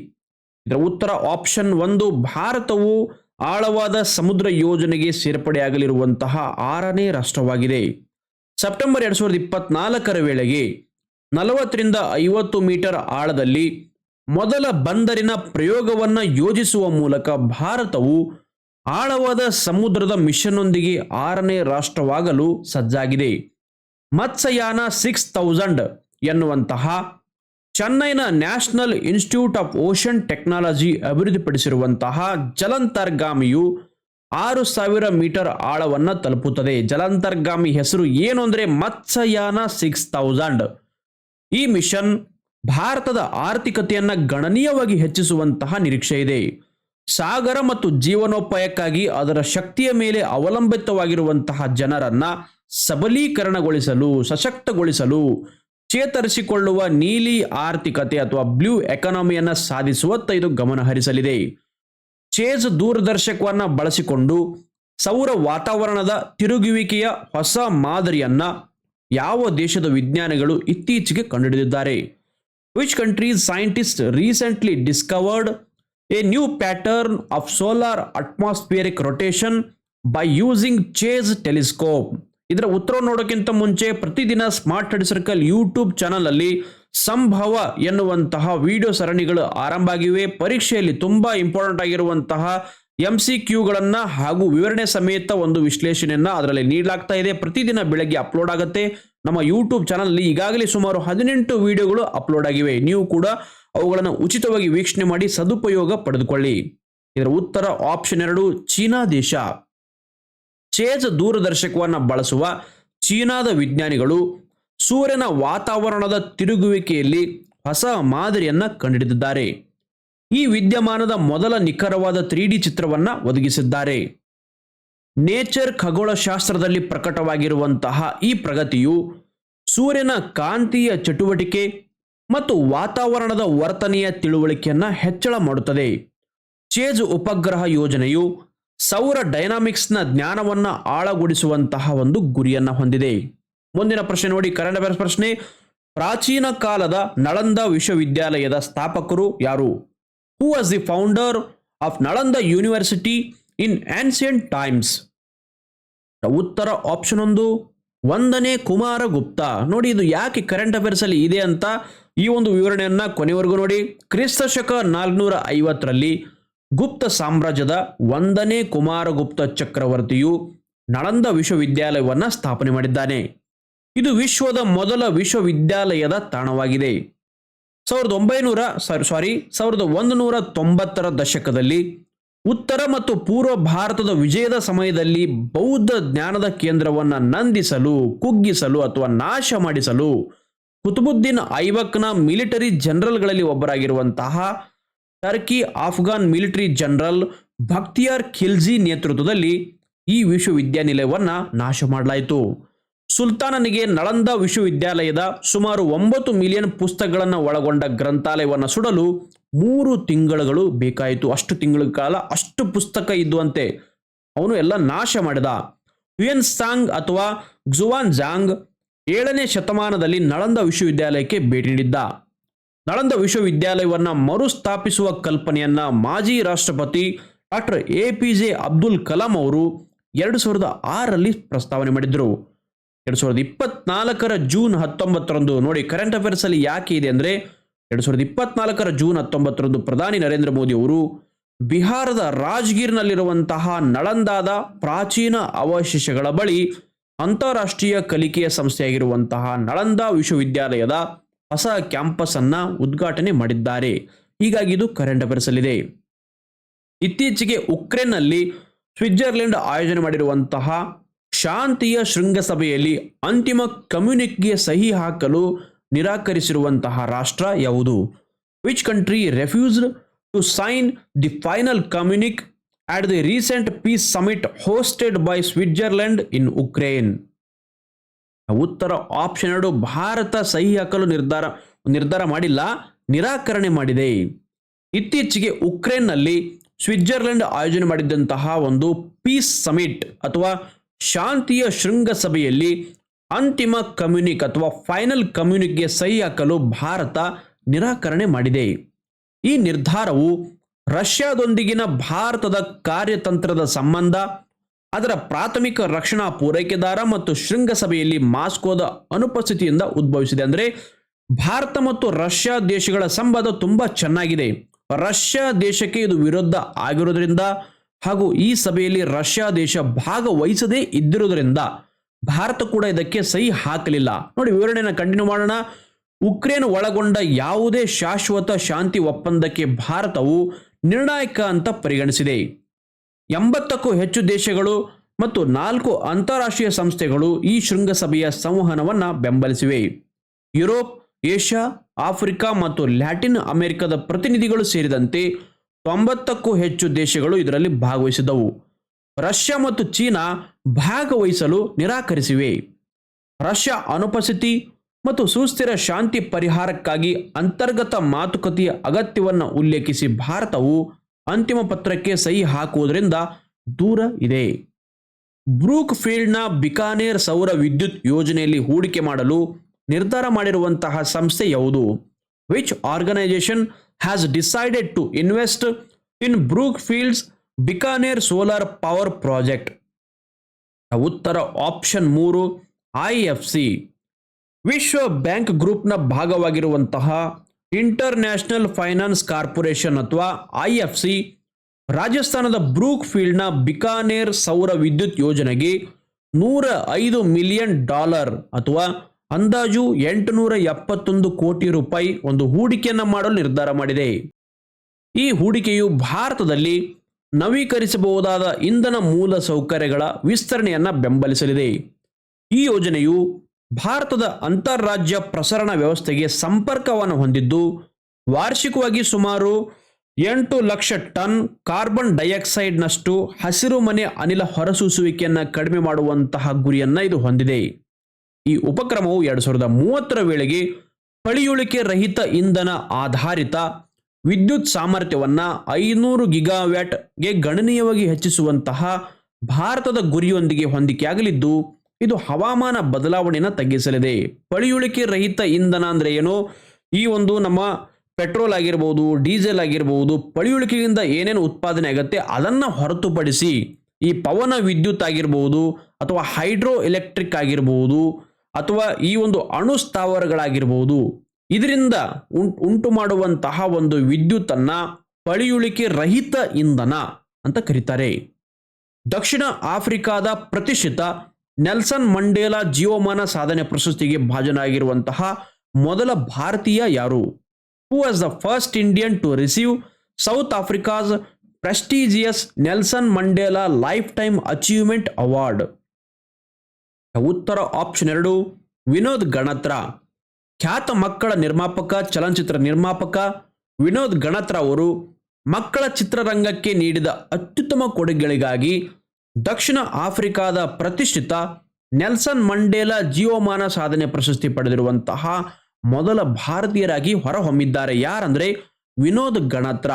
ಇದರ ಉತ್ತರ ಆಪ್ಷನ್ ಒಂದು, ಭಾರತವು ಆಳವಾದ ಸಮುದ್ರ ಯೋಜನೆಗೆ ಸೇರ್ಪಡೆಯಾಗಲಿರುವಂತಹ ಆರನೇ ರಾಷ್ಟ್ರವಾಗಿದೆ. ಸೆಪ್ಟೆಂಬರ್ ಎರಡ್ ಸಾವಿರದ ಇಪ್ಪತ್ನಾಲ್ಕರ ವೇಳೆಗೆ ನಲವತ್ತರಿಂದ ಐವತ್ತು ಮೀಟರ್ ಆಳದಲ್ಲಿ ಮೊದಲ ಬಂದರಿನ ಪ್ರಯೋಗವನ್ನ ಯೋಜಿಸುವ ಮೂಲಕ ಭಾರತವು ಆಳವಾದ ಸಮುದ್ರದ ಮಿಷನ್ನೊಂದಿಗೆ ಆರನೇ ರಾಷ್ಟ್ರವಾಗಲು ಸಜ್ಜಾಗಿದೆ. ಮತ್ಸಯಾನ ಸಿಕ್ಸ್ ತೌಸಂಡ್ ಎನ್ನುವಂತಹ ಚೆನ್ನೈನ National Institute of Ocean Technology ಅಭಿವೃದ್ಧಿಪಡಿಸಿರುವಂತಹ ಜಲಂತರ್ಗಾಮಿಯು ಆರು ಸಾವಿರ ಮೀಟರ್ ಆಳವನ್ನ ತಲುಪುತ್ತದೆ. ಜಲಂತರ್ಗಾಮಿ ಹೆಸರು ಏನು ಅಂದರೆ ಮತ್ಸಯಾನ ಸಿಕ್ಸ್ ತೌಸಂಡ್ ಈ ಮಿಷನ್ ಭಾರತದ ಆರ್ಥಿಕತೆಯನ್ನು ಗಣನೀಯವಾಗಿ ಹೆಚ್ಚಿಸುವಂತಹ ನಿರೀಕ್ಷೆ ಇದೆ. ಸಾಗರ ಮತ್ತು ಜೀವನೋಪಾಯಕ್ಕಾಗಿ ಅದರ ಶಕ್ತಿಯ ಮೇಲೆ ಅವಲಂಬಿತವಾಗಿರುವಂತಹ ಜನರನ್ನ ಸಬಲೀಕರಣಗೊಳಿಸಲು, ಸಶಕ್ತಗೊಳಿಸಲು ಚೇತರಿಸಿಕೊಳ್ಳುವ ನೀಲಿ ಆರ್ಥಿಕತೆ ಅಥವಾ ಬ್ಲೂ ಎಕಾನಮಿಯನ್ನ ಸಾಧಿಸುವತ್ತ ಇದು ಗಮನ ಹರಿಸಲಿದೆ. ಚೇಜ್ ದೂರದರ್ಶಕವನ್ನ ಬಳಸಿಕೊಂಡು ಸೌರ ವಾತಾವರಣದ ತಿರುಗುವಿಕೆಯ ಹೊಸ ಮಾದರಿಯನ್ನ ಯಾವ ದೇಶದ ವಿಜ್ಞಾನಿಗಳು ಇತ್ತೀಚೆಗೆ ಕಂಡುಹಿಡಿದಿದ್ದಾರೆ. Which countries scientist recently discovered a new pattern of solar atmospheric rotation by using Chase telescope ಇದರ ಉತ್ತರ ನೋಡೋಕ್ಕಿಂತ ಮುಂಚೆ ಪ್ರತಿದಿನ smart head circle YouTube channel ಅಲ್ಲಿ ಸಂಭವ ಎನ್ನುವಂತಹ ವಿಡಿಯೋ ಸರಣಿಗಳು ಆರಂಭ ಆಗಿವೆ. ಪರೀಕ್ಷೆಯಲ್ಲಿ ತುಂಬಾ ಇಂಪಾರ್ಟೆಂಟ್ ಆಗಿರುವಂತಹ ಎಂ ಸಿ ಕ್ಯೂಗಳನ್ನ ಹಾಗೂ ವಿವರಣೆ ಸಮೇತ ಒಂದು ವಿಶ್ಲೇಷಣೆಯನ್ನ ಅದರಲ್ಲಿ ನೀಡಲಾಗ್ತಾ ಇದೆ. ಪ್ರತಿದಿನ ಬೆಳಗ್ಗೆ ಅಪ್ಲೋಡ್ ಆಗುತ್ತೆ. ನಮ್ಮ ಯೂಟ್ಯೂಬ್ ಚಾನಲ್ ಈಗಾಗಲೇ ಸುಮಾರು ಹದಿನೆಂಟು ವಿಡಿಯೋಗಳು ಅಪ್ಲೋಡ್ ಆಗಿವೆ. ನೀವು ಕೂಡ ಅವುಗಳನ್ನು ಉಚಿತವಾಗಿ ವೀಕ್ಷಣೆ ಮಾಡಿ ಸದುಪಯೋಗ ಪಡೆದುಕೊಳ್ಳಿ. ಇದರ ಉತ್ತರ ಆಪ್ಷನ್ ಎರಡು, ಚೀನಾ ದೇಶ. ಚೇಜ್ ದೂರದರ್ಶಕವನ್ನು ಬಳಸುವ ಚೀನಾದ ವಿಜ್ಞಾನಿಗಳು ಸೂರ್ಯನ ವಾತಾವರಣದ ತಿರುಗುವಿಕೆಯಲ್ಲಿ ಹೊಸ ಮಾದರಿಯನ್ನು ಕಂಡುಹಿಡಿದಿದ್ದಾರೆ ಈ ವಿದ್ಯಮಾನದ ಮೊದಲ ನಿಖರವಾದ ತ್ರೀ ಡಿ ಚಿತ್ರವನ್ನು ಒದಗಿಸಿದ್ದಾರೆ. ನೇಚರ್ ಖಗೋಳಶಾಸ್ತ್ರದಲ್ಲಿ ಪ್ರಕಟವಾಗಿರುವಂತಹ ಈ ಪ್ರಗತಿಯು ಸೂರ್ಯನ ಕಾಂತೀಯ ಚಟುವಟಿಕೆ ಮತ್ತು ವಾತಾವರಣದ ವರ್ತನೆಯ ತಿಳುವಳಿಕೆಯನ್ನು ಹೆಚ್ಚಳ ಮಾಡುತ್ತದೆ. ಚೇಜ್ ಉಪಗ್ರಹ ಯೋಜನೆಯು ಸೌರ ಡೈನಾಮಿಕ್ಸ್ನ ಜ್ಞಾನವನ್ನು ಆಳಗೊಳಿಸುವಂತಹ ಒಂದು ಗುರಿಯನ್ನು ಹೊಂದಿದೆ. ಮುಂದಿನ ಪ್ರಶ್ನೆ ನೋಡಿ ಕರೆಂಟ್ ಅಫೇರ್ಸ್ ಪ್ರಶ್ನೆ, ಪ್ರಾಚೀನ ಕಾಲದ ನಳಂದ ವಿಶ್ವವಿದ್ಯಾಲಯದ ಸ್ಥಾಪಕರು ಯಾರು? Who was the founder of Nalanda university in ancient times ಉತ್ತರ ಆಪ್ಷನ್ ಒಂದು, ಒಂದನೇ ಕುಮಾರಗುಪ್ತ ನೋಡಿ, ಇದು ಯಾಕೆ ಕರೆಂಟ್ ಅಫೇರ್ಸ್ ಅಲ್ಲಿ ಇದೆ ಅಂತ ಈ ಒಂದು ವಿವರಣೆಯನ್ನ ಕೊನೆವರೆಗೂ ನೋಡಿ. ಕ್ರಿಸ್ತ ಶಕ ನಾಲ್ಕುನೂರ ಐವತ್ತರಲ್ಲಿ ಗುಪ್ತ ಸಾಮ್ರಾಜ್ಯದ ಒಂದನೇ ಕುಮಾರಗುಪ್ತ ಚಕ್ರವರ್ತಿಯು ನಳಂದ ವಿಶ್ವವಿದ್ಯಾಲಯವನ್ನು ಸ್ಥಾಪನೆ ಮಾಡಿದ್ದಾನೆ. ಇದು ವಿಶ್ವದ ಮೊದಲ ವಿಶ್ವವಿದ್ಯಾಲಯದ ತಾಣವಾಗಿದೆ. ಸಾವಿರದ ಒಂಬೈನೂರ, ಸಾರಿ ಸಾವಿರದ ಒಂದು ನೂರ ತೊಂಬತ್ತರ ದಶಕದಲ್ಲಿ ಉತ್ತರ ಮತ್ತು ಪೂರ್ವ ಭಾರತದ ವಿಜಯದ ಸಮಯದಲ್ಲಿ ಬೌದ್ಧ ಜ್ಞಾನದ ಕೇಂದ್ರವನ್ನು ನಂದಿಸಲು, ಕುಗ್ಗಿಸಲು ಅಥವಾ ನಾಶ ಮಾಡಿಸಲು ಕುತುಬುದ್ದೀನ್ ಐಬಕ್ನ ಮಿಲಿಟರಿ ಜನರಲ್ಗಳಲ್ಲಿ ಒಬ್ಬರಾಗಿರುವಂತಹ Turkic Afghan military general Bakhtiyar Khilji ನೇತೃತ್ವದಲ್ಲಿ ಈ ವಿಶ್ವವಿದ್ಯಾನಿಲಯವನ್ನು ನಾಶ ಮಾಡಲಾಯಿತು. ಸುಲ್ತಾನನಿಗೆ ನಳಂದ ವಿಶ್ವವಿದ್ಯಾಲಯದ ಸುಮಾರು ಒಂಬತ್ತು ಮಿಲಿಯನ್ ಪುಸ್ತಕಗಳನ್ನು ಒಳಗೊಂಡ ಗ್ರಂಥಾಲಯವನ್ನು ಸುಡಲು ಮೂರು ತಿಂಗಳುಗಳು ಬೇಕಾಯಿತು. ಅಷ್ಟು ತಿಂಗಳ ಕಾಲ ಅಷ್ಟು ಪುಸ್ತಕ ಇದ್ದುವಂತೆ. ಅವನು ಎಲ್ಲ ನಾಶ ಮಾಡಿದ. ಯುಯನ್ ಸಾಂಗ್ ಅಥವಾ ಜುವಾನ್ ಜಾಂಗ್ ಏಳನೇ ಶತಮಾನದಲ್ಲಿ ನಳಂದ ವಿಶ್ವವಿದ್ಯಾಲಯಕ್ಕೆ ಭೇಟಿ ನೀಡಿದ್ದ. ನಳಂದ ವಿಶ್ವವಿದ್ಯಾಲಯವನ್ನು ಮರುಸ್ಥಾಪಿಸುವ ಕಲ್ಪನೆಯನ್ನ ಮಾಜಿ ರಾಷ್ಟ್ರಪತಿ doctor A P J Abdul Kalam ಅವರು ಎರಡು ಸಾವಿರದ ಆರರಲ್ಲಿ ಪ್ರಸ್ತಾವನೆ ಮಾಡಿದ್ರು. ಎರಡು ಸಾವಿರದ ಇಪ್ಪತ್ನಾಲ್ಕರ ಜೂನ್ ಹತ್ತೊಂಬತ್ತರಂದು ನೋಡಿ ಕರೆಂಟ್ ಅಫೇರ್ಸ್ ಅಲ್ಲಿ ಯಾಕೆ ಇದೆ ಅಂದ್ರೆ, ಎರಡು ಸಾವಿರದ ಇಪ್ಪತ್ನಾಲ್ಕರ ಜೂನ್ ಹತ್ತೊಂಬತ್ತರಂದು ಪ್ರಧಾನಿ ನರೇಂದ್ರ ಮೋದಿ ಅವರು ಬಿಹಾರದ ರಾಜ್ಗೀರ್ನಲ್ಲಿರುವಂತಹ ನಳಂದಾದ ಪ್ರಾಚೀನ ಅವಶೇಷಗಳ ಬಳಿ ಅಂತಾರಾಷ್ಟ್ರೀಯ ಕಲಿಕೆಯ ಸಂಸ್ಥೆಯಾಗಿರುವಂತಹ ನಳಂದ ವಿಶ್ವವಿದ್ಯಾಲಯದ ಹೊಸ ಕ್ಯಾಂಪಸ್ ಅನ್ನ ಉದ್ಘಾಟನೆ ಮಾಡಿದ್ದಾರೆ. ಹೀಗಾಗಿ ಇದು ಕರೆಂಟ್ ಅಫೇರ್ಸ್ ಅಲ್ಲಿದೆ ಇತ್ತೀಚೆಗೆ ಉಕ್ರೇನ್ನಲ್ಲಿ ಸ್ವಿಟ್ಜರ್ಲೆಂಡ್ ಆಯೋಜನೆ ಮಾಡಿರುವಂತಹ ಶಾಂತಿಯ ಶೃಂಗಸಭೆಯಲ್ಲಿ ಅಂತಿಮ ಕಮ್ಯುನಿಕ್ಗೆ ಸಹಿ ಹಾಕಲು ನಿರಾಕರಿಸಿರುವಂತಹ ರಾಷ್ಟ್ರ ಯಾವುದು? Which country refused to sign the final communique at the recent peace summit hosted by Switzerland in Ukraine ಉತ್ತರ ಆಪ್ಷನ್ ಎರಡು, ಭಾರತ ಸಹಿ ಹಾಕಲು ನಿರ್ಧಾರ ನಿರ್ಧಾರ ಮಾಡಿಲ್ಲ, ನಿರಾಕರಣೆ ಮಾಡಿದೆ. ಇತ್ತೀಚೆಗೆ ಉಕ್ರೇನ್ನಲ್ಲಿ ಸ್ವಿಟ್ಜರ್ಲೆಂಡ್ ಆಯೋಜನೆ ಮಾಡಿದ್ದಂತಹ ಒಂದು ಪೀಸ್ ಸಮಿಟ್ ಅಥವಾ ಶಾಂತಿಯ ಶೃಂಗಸಭೆಯಲ್ಲಿ ಅಂತಿಮ ಕಮ್ಯುನಿಕ್ ಅಥವಾ ಫೈನಲ್ ಕಮ್ಯುನಿಕ್ಗೆ ಸಹಿ ಹಾಕಲು ಭಾರತ ನಿರಾಕರಣೆ ಮಾಡಿದೆ. ಈ ನಿರ್ಧಾರವು ರಷ್ಯಾದೊಂದಿಗಿನ ಭಾರತದ ಕಾರ್ಯತಂತ್ರದ ಸಂಬಂಧ ಅದರ ಪ್ರಾಥಮಿಕ ರಕ್ಷಣಾ ಪೂರೈಕೆದಾರ ಮತ್ತು ಶೃಂಗಸಭೆಯಲ್ಲಿ ಮಾಸ್ಕೋದ ಅನುಪಸ್ಥಿತಿಯಿಂದ ಉದ್ಭವಿಸಿದೆ. ಅಂದರೆ ಭಾರತ ಮತ್ತು ರಷ್ಯಾ ದೇಶಗಳ ಸಂಬಂಧ ತುಂಬ ಚೆನ್ನಾಗಿದೆ. ರಷ್ಯಾ ದೇಶಕ್ಕೆ ಇದು ವಿರುದ್ಧ ಆಗಿರುವುದರಿಂದ ಹಾಗೂ ಈ ಸಭೆಯಲ್ಲಿ ರಷ್ಯಾ ದೇಶ ಭಾಗವಹಿಸದೇ ಇದ್ದಿರುವುದರಿಂದ ಭಾರತ ಕೂಡ ಇದಕ್ಕೆ ಸಹಿ ಹಾಕಲಿಲ್ಲ. ನೋಡಿ, ವಿವರಣೆಯನ್ನು ಕಂಟಿನ್ಯೂ ಮಾಡೋಣ. ಉಕ್ರೇನ್ ಒಳಗೊಂಡ ಯಾವುದೇ ಶಾಶ್ವತ ಶಾಂತಿ ಒಪ್ಪಂದಕ್ಕೆ ಭಾರತವು ನಿರ್ಣಾಯಕ ಅಂತ ಪರಿಗಣಿಸಿದೆ. ಎಂಬತ್ತಕ್ಕೂ ಹೆಚ್ಚು ದೇಶಗಳು ಮತ್ತು ನಾಲ್ಕು ಅಂತಾರಾಷ್ಟ್ರೀಯ ಸಂಸ್ಥೆಗಳು ಈ ಶೃಂಗಸಭೆಯ ಸಂವಹನವನ್ನು ಬೆಂಬಲಿಸಿವೆ. ಯುರೋಪ್, ಏಷ್ಯಾ, ಆಫ್ರಿಕಾ ಮತ್ತು ಲ್ಯಾಟಿನ್ ಅಮೆರಿಕದ ಪ್ರತಿನಿಧಿಗಳು ಸೇರಿದಂತೆ ತೊಂಬತ್ತಕ್ಕೂ ಹೆಚ್ಚು ದೇಶಗಳು ಇದರಲ್ಲಿ ಭಾಗವಹಿಸಿದವು ರಷ್ಯಾ ಮತ್ತು ಚೀನಾ ಭಾಗವಹಿಸಲು ನಿರಾಕರಿಸಿವೆ. ರಷ್ಯಾ ಅನುಪಸ್ಥಿತಿ ಮತ್ತು ಸುಸ್ಥಿರ ಶಾಂತಿ ಪರಿಹಾರಕ್ಕಾಗಿ ಅಂತರ್ಗತ ಮಾತುಕತೆಯ ಅಗತ್ಯವನ್ನು ಉಲ್ಲೇಖಿಸಿ ಭಾರತವು ಅಂತಿಮ ಪತ್ರಕ್ಕೆ ಸಹಿ ಹಾಕುವುದರಿಂದ ದೂರ ಇದೆ. ಬ್ರೂಕ್ ಫೀಲ್ಡ್ನ ಬಿಕಾನೇರ್ ಸೌರ ವಿದ್ಯುತ್ ಯೋಜನೆಯಲ್ಲಿ ಹೂಡಿಕೆ ಮಾಡಲು ನಿರ್ಧಾರ ಮಾಡಿರುವಂತಹ ಸಂಸ್ಥೆ ಯಾವುದು? Which organisation has decided to invest in Brookfield's Bikaner solar power project ಉತ್ತರ ಆಪ್ಷನ್ ಮೂರು, ಐ ಎಫ್ ಸಿ. ವಿಶ್ವ ಬ್ಯಾಂಕ್ ಗ್ರೂಪ್ನ ಭಾಗವಾಗಿರುವಂತಹ ಇಂಟರ್ ನ್ಯಾಷನಲ್ ಫೈನಾನ್ಸ್ ಕಾರ್ಪೊರೇಷನ್ ಅಥವಾ ಐ ಎಫ್ ಸಿ ರಾಜಸ್ಥಾನದ ಬ್ರೂಕ್ ಫೀಲ್ಡ್ನ ಬಿಕಾನೇರ್ ಸೌರ ವಿದ್ಯುತ್ ಯೋಜನೆಗೆ ನೂರ ಐದು ಮಿಲಿಯನ್ ಡಾಲರ್ ಅಥವಾ ಅಂದಾಜು ಎಂಟುನೂರ ಎಪ್ಪತ್ತೊಂದು ಕೋಟಿ ರೂಪಾಯಿ ಒಂದು ಹೂಡಿಕೆಯನ್ನು ಮಾಡಲು ನಿರ್ಧಾರ ಮಾಡಿದೆ. ಈ ಹೂಡಿಕೆಯು ಭಾರತದಲ್ಲಿ ನವೀಕರಿಸಬಹುದಾದ ಇಂಧನ ಮೂಲ ಸೌಕರ್ಯಗಳ ವಿಸ್ತರಣೆಯನ್ನು ಬೆಂಬಲಿಸಲಿದೆ. ಈ ಯೋಜನೆಯು ಭಾರತದ ಅಂತಾರಾಜ್ಯ ಪ್ರಸರಣ ವ್ಯವಸ್ಥೆಗೆ ಸಂಪರ್ಕವನ್ನು ಹೊಂದಿದ್ದು, ವಾರ್ಷಿಕವಾಗಿ ಸುಮಾರು ಎಂಟು ಲಕ್ಷ ಟನ್ ಕಾರ್ಬನ್ ಡೈಆಕ್ಸೈಡ್ನಷ್ಟು ಹಸಿರುಮನೆ ಅನಿಲ ಹೊರಸೂಸುವಿಕೆಯನ್ನು ಕಡಿಮೆ ಮಾಡುವಂತಹ ಗುರಿಯನ್ನು ಇದು ಹೊಂದಿದೆ. ಈ ಉಪಕ್ರಮವು ಎರಡು ಸಾವಿರದ ಮೂವತ್ತರ ವೇಳೆಗೆ ಪಳಿಯುಳಿಕೆ ರಹಿತ ಇಂಧನ ಆಧಾರಿತ ವಿದ್ಯುತ್ ಸಾಮರ್ಥ್ಯವನ್ನು ಐನೂರು ಗಿಗಾವ್ಯಾಟ್ಗೆ ಗಣನೀಯವಾಗಿ ಹೆಚ್ಚಿಸುವಂತಹ ಭಾರತದ ಗುರಿಯೊಂದಿಗೆ ಹೊಂದಿಕೆಯಾಗಲಿದ್ದು ಇದು ಹವಾಮಾನ ಬದಲಾವಣೆಯನ್ನು ತಗ್ಗಿಸಲಿದೆ. ಪಳಿಯುಳಿಕೆ ರಹಿತ ಇಂಧನ ಅಂದರೆ ಏನು? ಈ ಒಂದು ನಮ್ಮ ಪೆಟ್ರೋಲ್ ಆಗಿರ್ಬೋದು, ಡೀಸೆಲ್ ಆಗಿರ್ಬೋದು, ಪಳಿಯುಳಿಕೆಯಿಂದ ಏನೇನು ಉತ್ಪಾದನೆ ಆಗುತ್ತೆ ಅದನ್ನು ಹೊರತುಪಡಿಸಿ ಈ ಪವನ ವಿದ್ಯುತ್ ಆಗಿರ್ಬೋದು ಅಥವಾ ಹೈಡ್ರೋ ಎಲೆಕ್ಟ್ರಿಕ್ ಆಗಿರ್ಬೋದು ಅಥವಾ ಈ ಒಂದು ಅಣು ಸ್ಥಾವರಗಳಾಗಿರ್ಬೋದು. ಇದರಿಂದ ಉಂಟು ಮಾಡುವಂತಹ ಒಂದು ವಿದ್ಯುತ್ತನ್ನ ಪಳಿಯುಳಿಕೆ ರಹಿತ ಇಂಧನ ಅಂತ ಕರೀತಾರೆ. ದಕ್ಷಿಣ ಆಫ್ರಿಕಾದ ಪ್ರತಿಷ್ಠಿತ ನೆಲ್ಸನ್ ಮಂಡೇಲಾ ಜೀವಮಾನ ಸಾಧನೆ ಪ್ರಶಸ್ತಿಗೆ ಭಾಜನಾಗಿರುವಂತಹ ಮೊದಲ ಭಾರತೀಯ ಯಾರು? Who was the first Indian to receive South Africa's prestigious Nelson Mandela lifetime achievement award ಉತ್ತರ ಆಪ್ಷನ್ ಎರಡು, ವಿನೋದ್ ಗಣತ್ರ. ಖ್ಯಾತ ಮಕ್ಕಳ ನಿರ್ಮಾಪಕ, ಚಲನಚಿತ್ರ ನಿರ್ಮಾಪಕ ವಿನೋದ್ ಗಣತ್ರ ಅವರು ಮಕ್ಕಳ ಚಿತ್ರರಂಗಕ್ಕೆ ನೀಡಿದ ಅತ್ಯುತ್ತಮ ಕೊಡುಗೆಗಳಿಗಾಗಿ ದಕ್ಷಿಣ ಆಫ್ರಿಕಾದ ಪ್ರತಿಷ್ಠಿತ ನೆಲ್ಸನ್ ಮಂಡೇಲಾ ಜೀವಮಾನ ಸಾಧನೆ ಪ್ರಶಸ್ತಿ ಪಡೆದಿರುವಂತಹ ಮೊದಲ ಭಾರತೀಯರಾಗಿ ಹೊರಹೊಮ್ಮಿದ್ದಾರೆ. ಯಾರಂದ್ರೆ ವಿನೋದ್ ಗಣತ್ರ.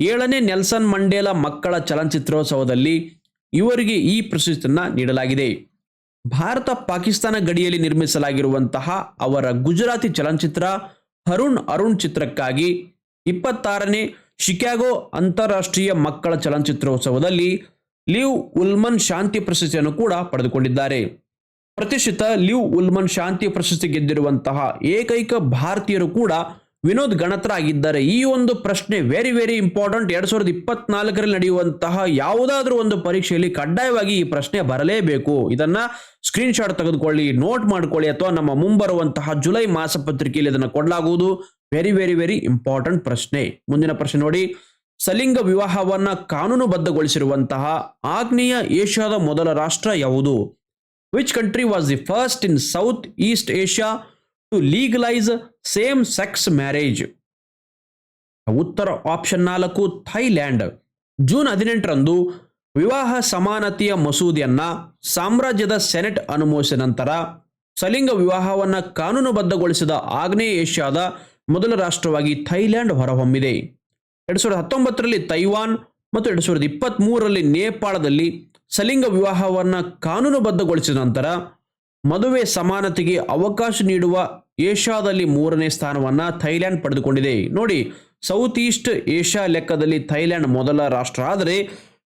ಏಳನೇ ನೆಲ್ಸನ್ ಮಂಡೇಲಾ ಮಕ್ಕಳ ಚಲನಚಿತ್ರೋತ್ಸವದಲ್ಲಿ ಇವರಿಗೆ ಈ ಪ್ರಶಸ್ತಿಯನ್ನು ನೀಡಲಾಗಿದೆ. ಭಾರತ ಪಾಕಿಸ್ತಾನ ಗಡಿಯಲ್ಲಿ ನಿರ್ಮಿಸಲಾಗಿರುವಂತಹ ಅವರ ಗುಜರಾತಿ ಚಲನಚಿತ್ರ ಹರುಣ್ ಅರುಣ್ ಚಿತ್ರಕ್ಕಾಗಿ ಇಪ್ಪತ್ತಾರನೇ ಶಿಕಾಗೋ ಅಂತಾರಾಷ್ಟ್ರೀಯ ಮಕ್ಕಳ ಚಲನಚಿತ್ರೋತ್ಸವದಲ್ಲಿ ಲಿವ್ ಉಲ್ಮನ್ ಶಾಂತಿ ಪ್ರಶಸ್ತಿಯನ್ನು ಕೂಡ ಪಡೆದುಕೊಂಡಿದ್ದಾರೆ. ಪ್ರತಿಷ್ಠಿತ ಲಿವ್ ಉಲ್ಮನ್ ಶಾಂತಿ ಪ್ರಶಸ್ತಿ ಗೆದ್ದಿರುವಂತಹ ಏಕೈಕ ಭಾರತೀಯರು ಕೂಡ ವಿನೋದ್ ಗಣತ್ರ ಆಗಿದ್ದಾರೆ ಈ ಒಂದು ಪ್ರಶ್ನೆ ವೆರಿ ವೆರಿ ಇಂಪಾರ್ಟೆಂಟ್ ಎರಡ್ ಸಾವಿರದ ಇಪ್ಪತ್ನಾಲ್ಕರಲ್ಲಿ ನಡೆಯುವಂತಹ ಯಾವುದಾದ್ರೂ ಒಂದು ಪರೀಕ್ಷೆಯಲ್ಲಿ ಕಡ್ಡಾಯವಾಗಿ ಈ ಪ್ರಶ್ನೆ ಬರಲೇಬೇಕು. ಇದನ್ನ ಸ್ಕ್ರೀನ್ ಶಾಟ್ ತೆಗೆದುಕೊಳ್ಳಿ ನೋಟ್ ಮಾಡ್ಕೊಳ್ಳಿ ಅಥವಾ ನಮ್ಮ ಮುಂಬರುವಂತಹ ಜುಲೈ ಮಾಸ ಪತ್ರಿಕೆಯಲ್ಲಿ ಇದನ್ನು ಕೊಡಲಾಗುವುದು. ವೆರಿ ವೆರಿ ವೆರಿ ಇಂಪಾರ್ಟೆಂಟ್ ಪ್ರಶ್ನೆ. ಮುಂದಿನ ಪ್ರಶ್ನೆ ನೋಡಿ. ಸಲಿಂಗ ವಿವಾಹವನ್ನ ಕಾನೂನುಬದ್ಧಗೊಳಿಸಿರುವಂತಹ ಆಗ್ನೇಯ ಏಷ್ಯಾದ ಮೊದಲ ರಾಷ್ಟ್ರ ಯಾವುದು? Which country was the first in South East Asia to legalise same sex marriage ಉತ್ತರ ಆಪ್ಷನ್ ನಾಲ್ಕು ಥೈಲ್ಯಾಂಡ್ ಜೂನ್ ಹದಿನೆಂಟರಂದು ವಿವಾಹ ಸಮಾನತೆಯ ಮಸೂದೆಯನ್ನ ಸಾಮ್ರಾಜ್ಯದ ಸೆನೆಟ್ ಅನುಮೋದಿಸಿದ ನಂತರ ಸಲಿಂಗ ವಿವಾಹವನ್ನು ಕಾನೂನುಬದ್ಧಗೊಳಿಸಿದ ಆಗ್ನೇಯ ಏಷ್ಯಾದ ಮೊದಲ ರಾಷ್ಟ್ರವಾಗಿ ಥೈಲ್ಯಾಂಡ್ ಹೊರಹೊಮ್ಮಿದೆ. ಎರಡ್ ಸಾವಿರದ ಹತ್ತೊಂಬತ್ತರಲ್ಲಿ ತೈವಾನ್ ಮತ್ತು ಎರಡು ಸಾವಿರದ ಇಪ್ಪತ್ತ್ ಮೂರರಲ್ಲಿ ನೇಪಾಳದಲ್ಲಿ ಸಲಿಂಗ ವಿವಾಹವನ್ನು ಕಾನೂನುಬದ್ಧಗೊಳಿಸಿದ ನಂತರ ಮದುವೆ ಸಮಾನತೆಗೆ ಅವಕಾಶ ನೀಡುವ ಏಷ್ಯಾದಲ್ಲಿ ಮೂರನೇ ಸ್ಥಾನವನ್ನು ಥೈಲ್ಯಾಂಡ್ ಪಡೆದುಕೊಂಡಿದೆ. ನೋಡಿ ಸೌತ್ ಈಸ್ಟ್ ಏಷ್ಯಾ ಲೆಕ್ಕದಲ್ಲಿ ಥೈಲ್ಯಾಂಡ್ ಮೊದಲ ರಾಷ್ಟ್ರ. ಆದರೆ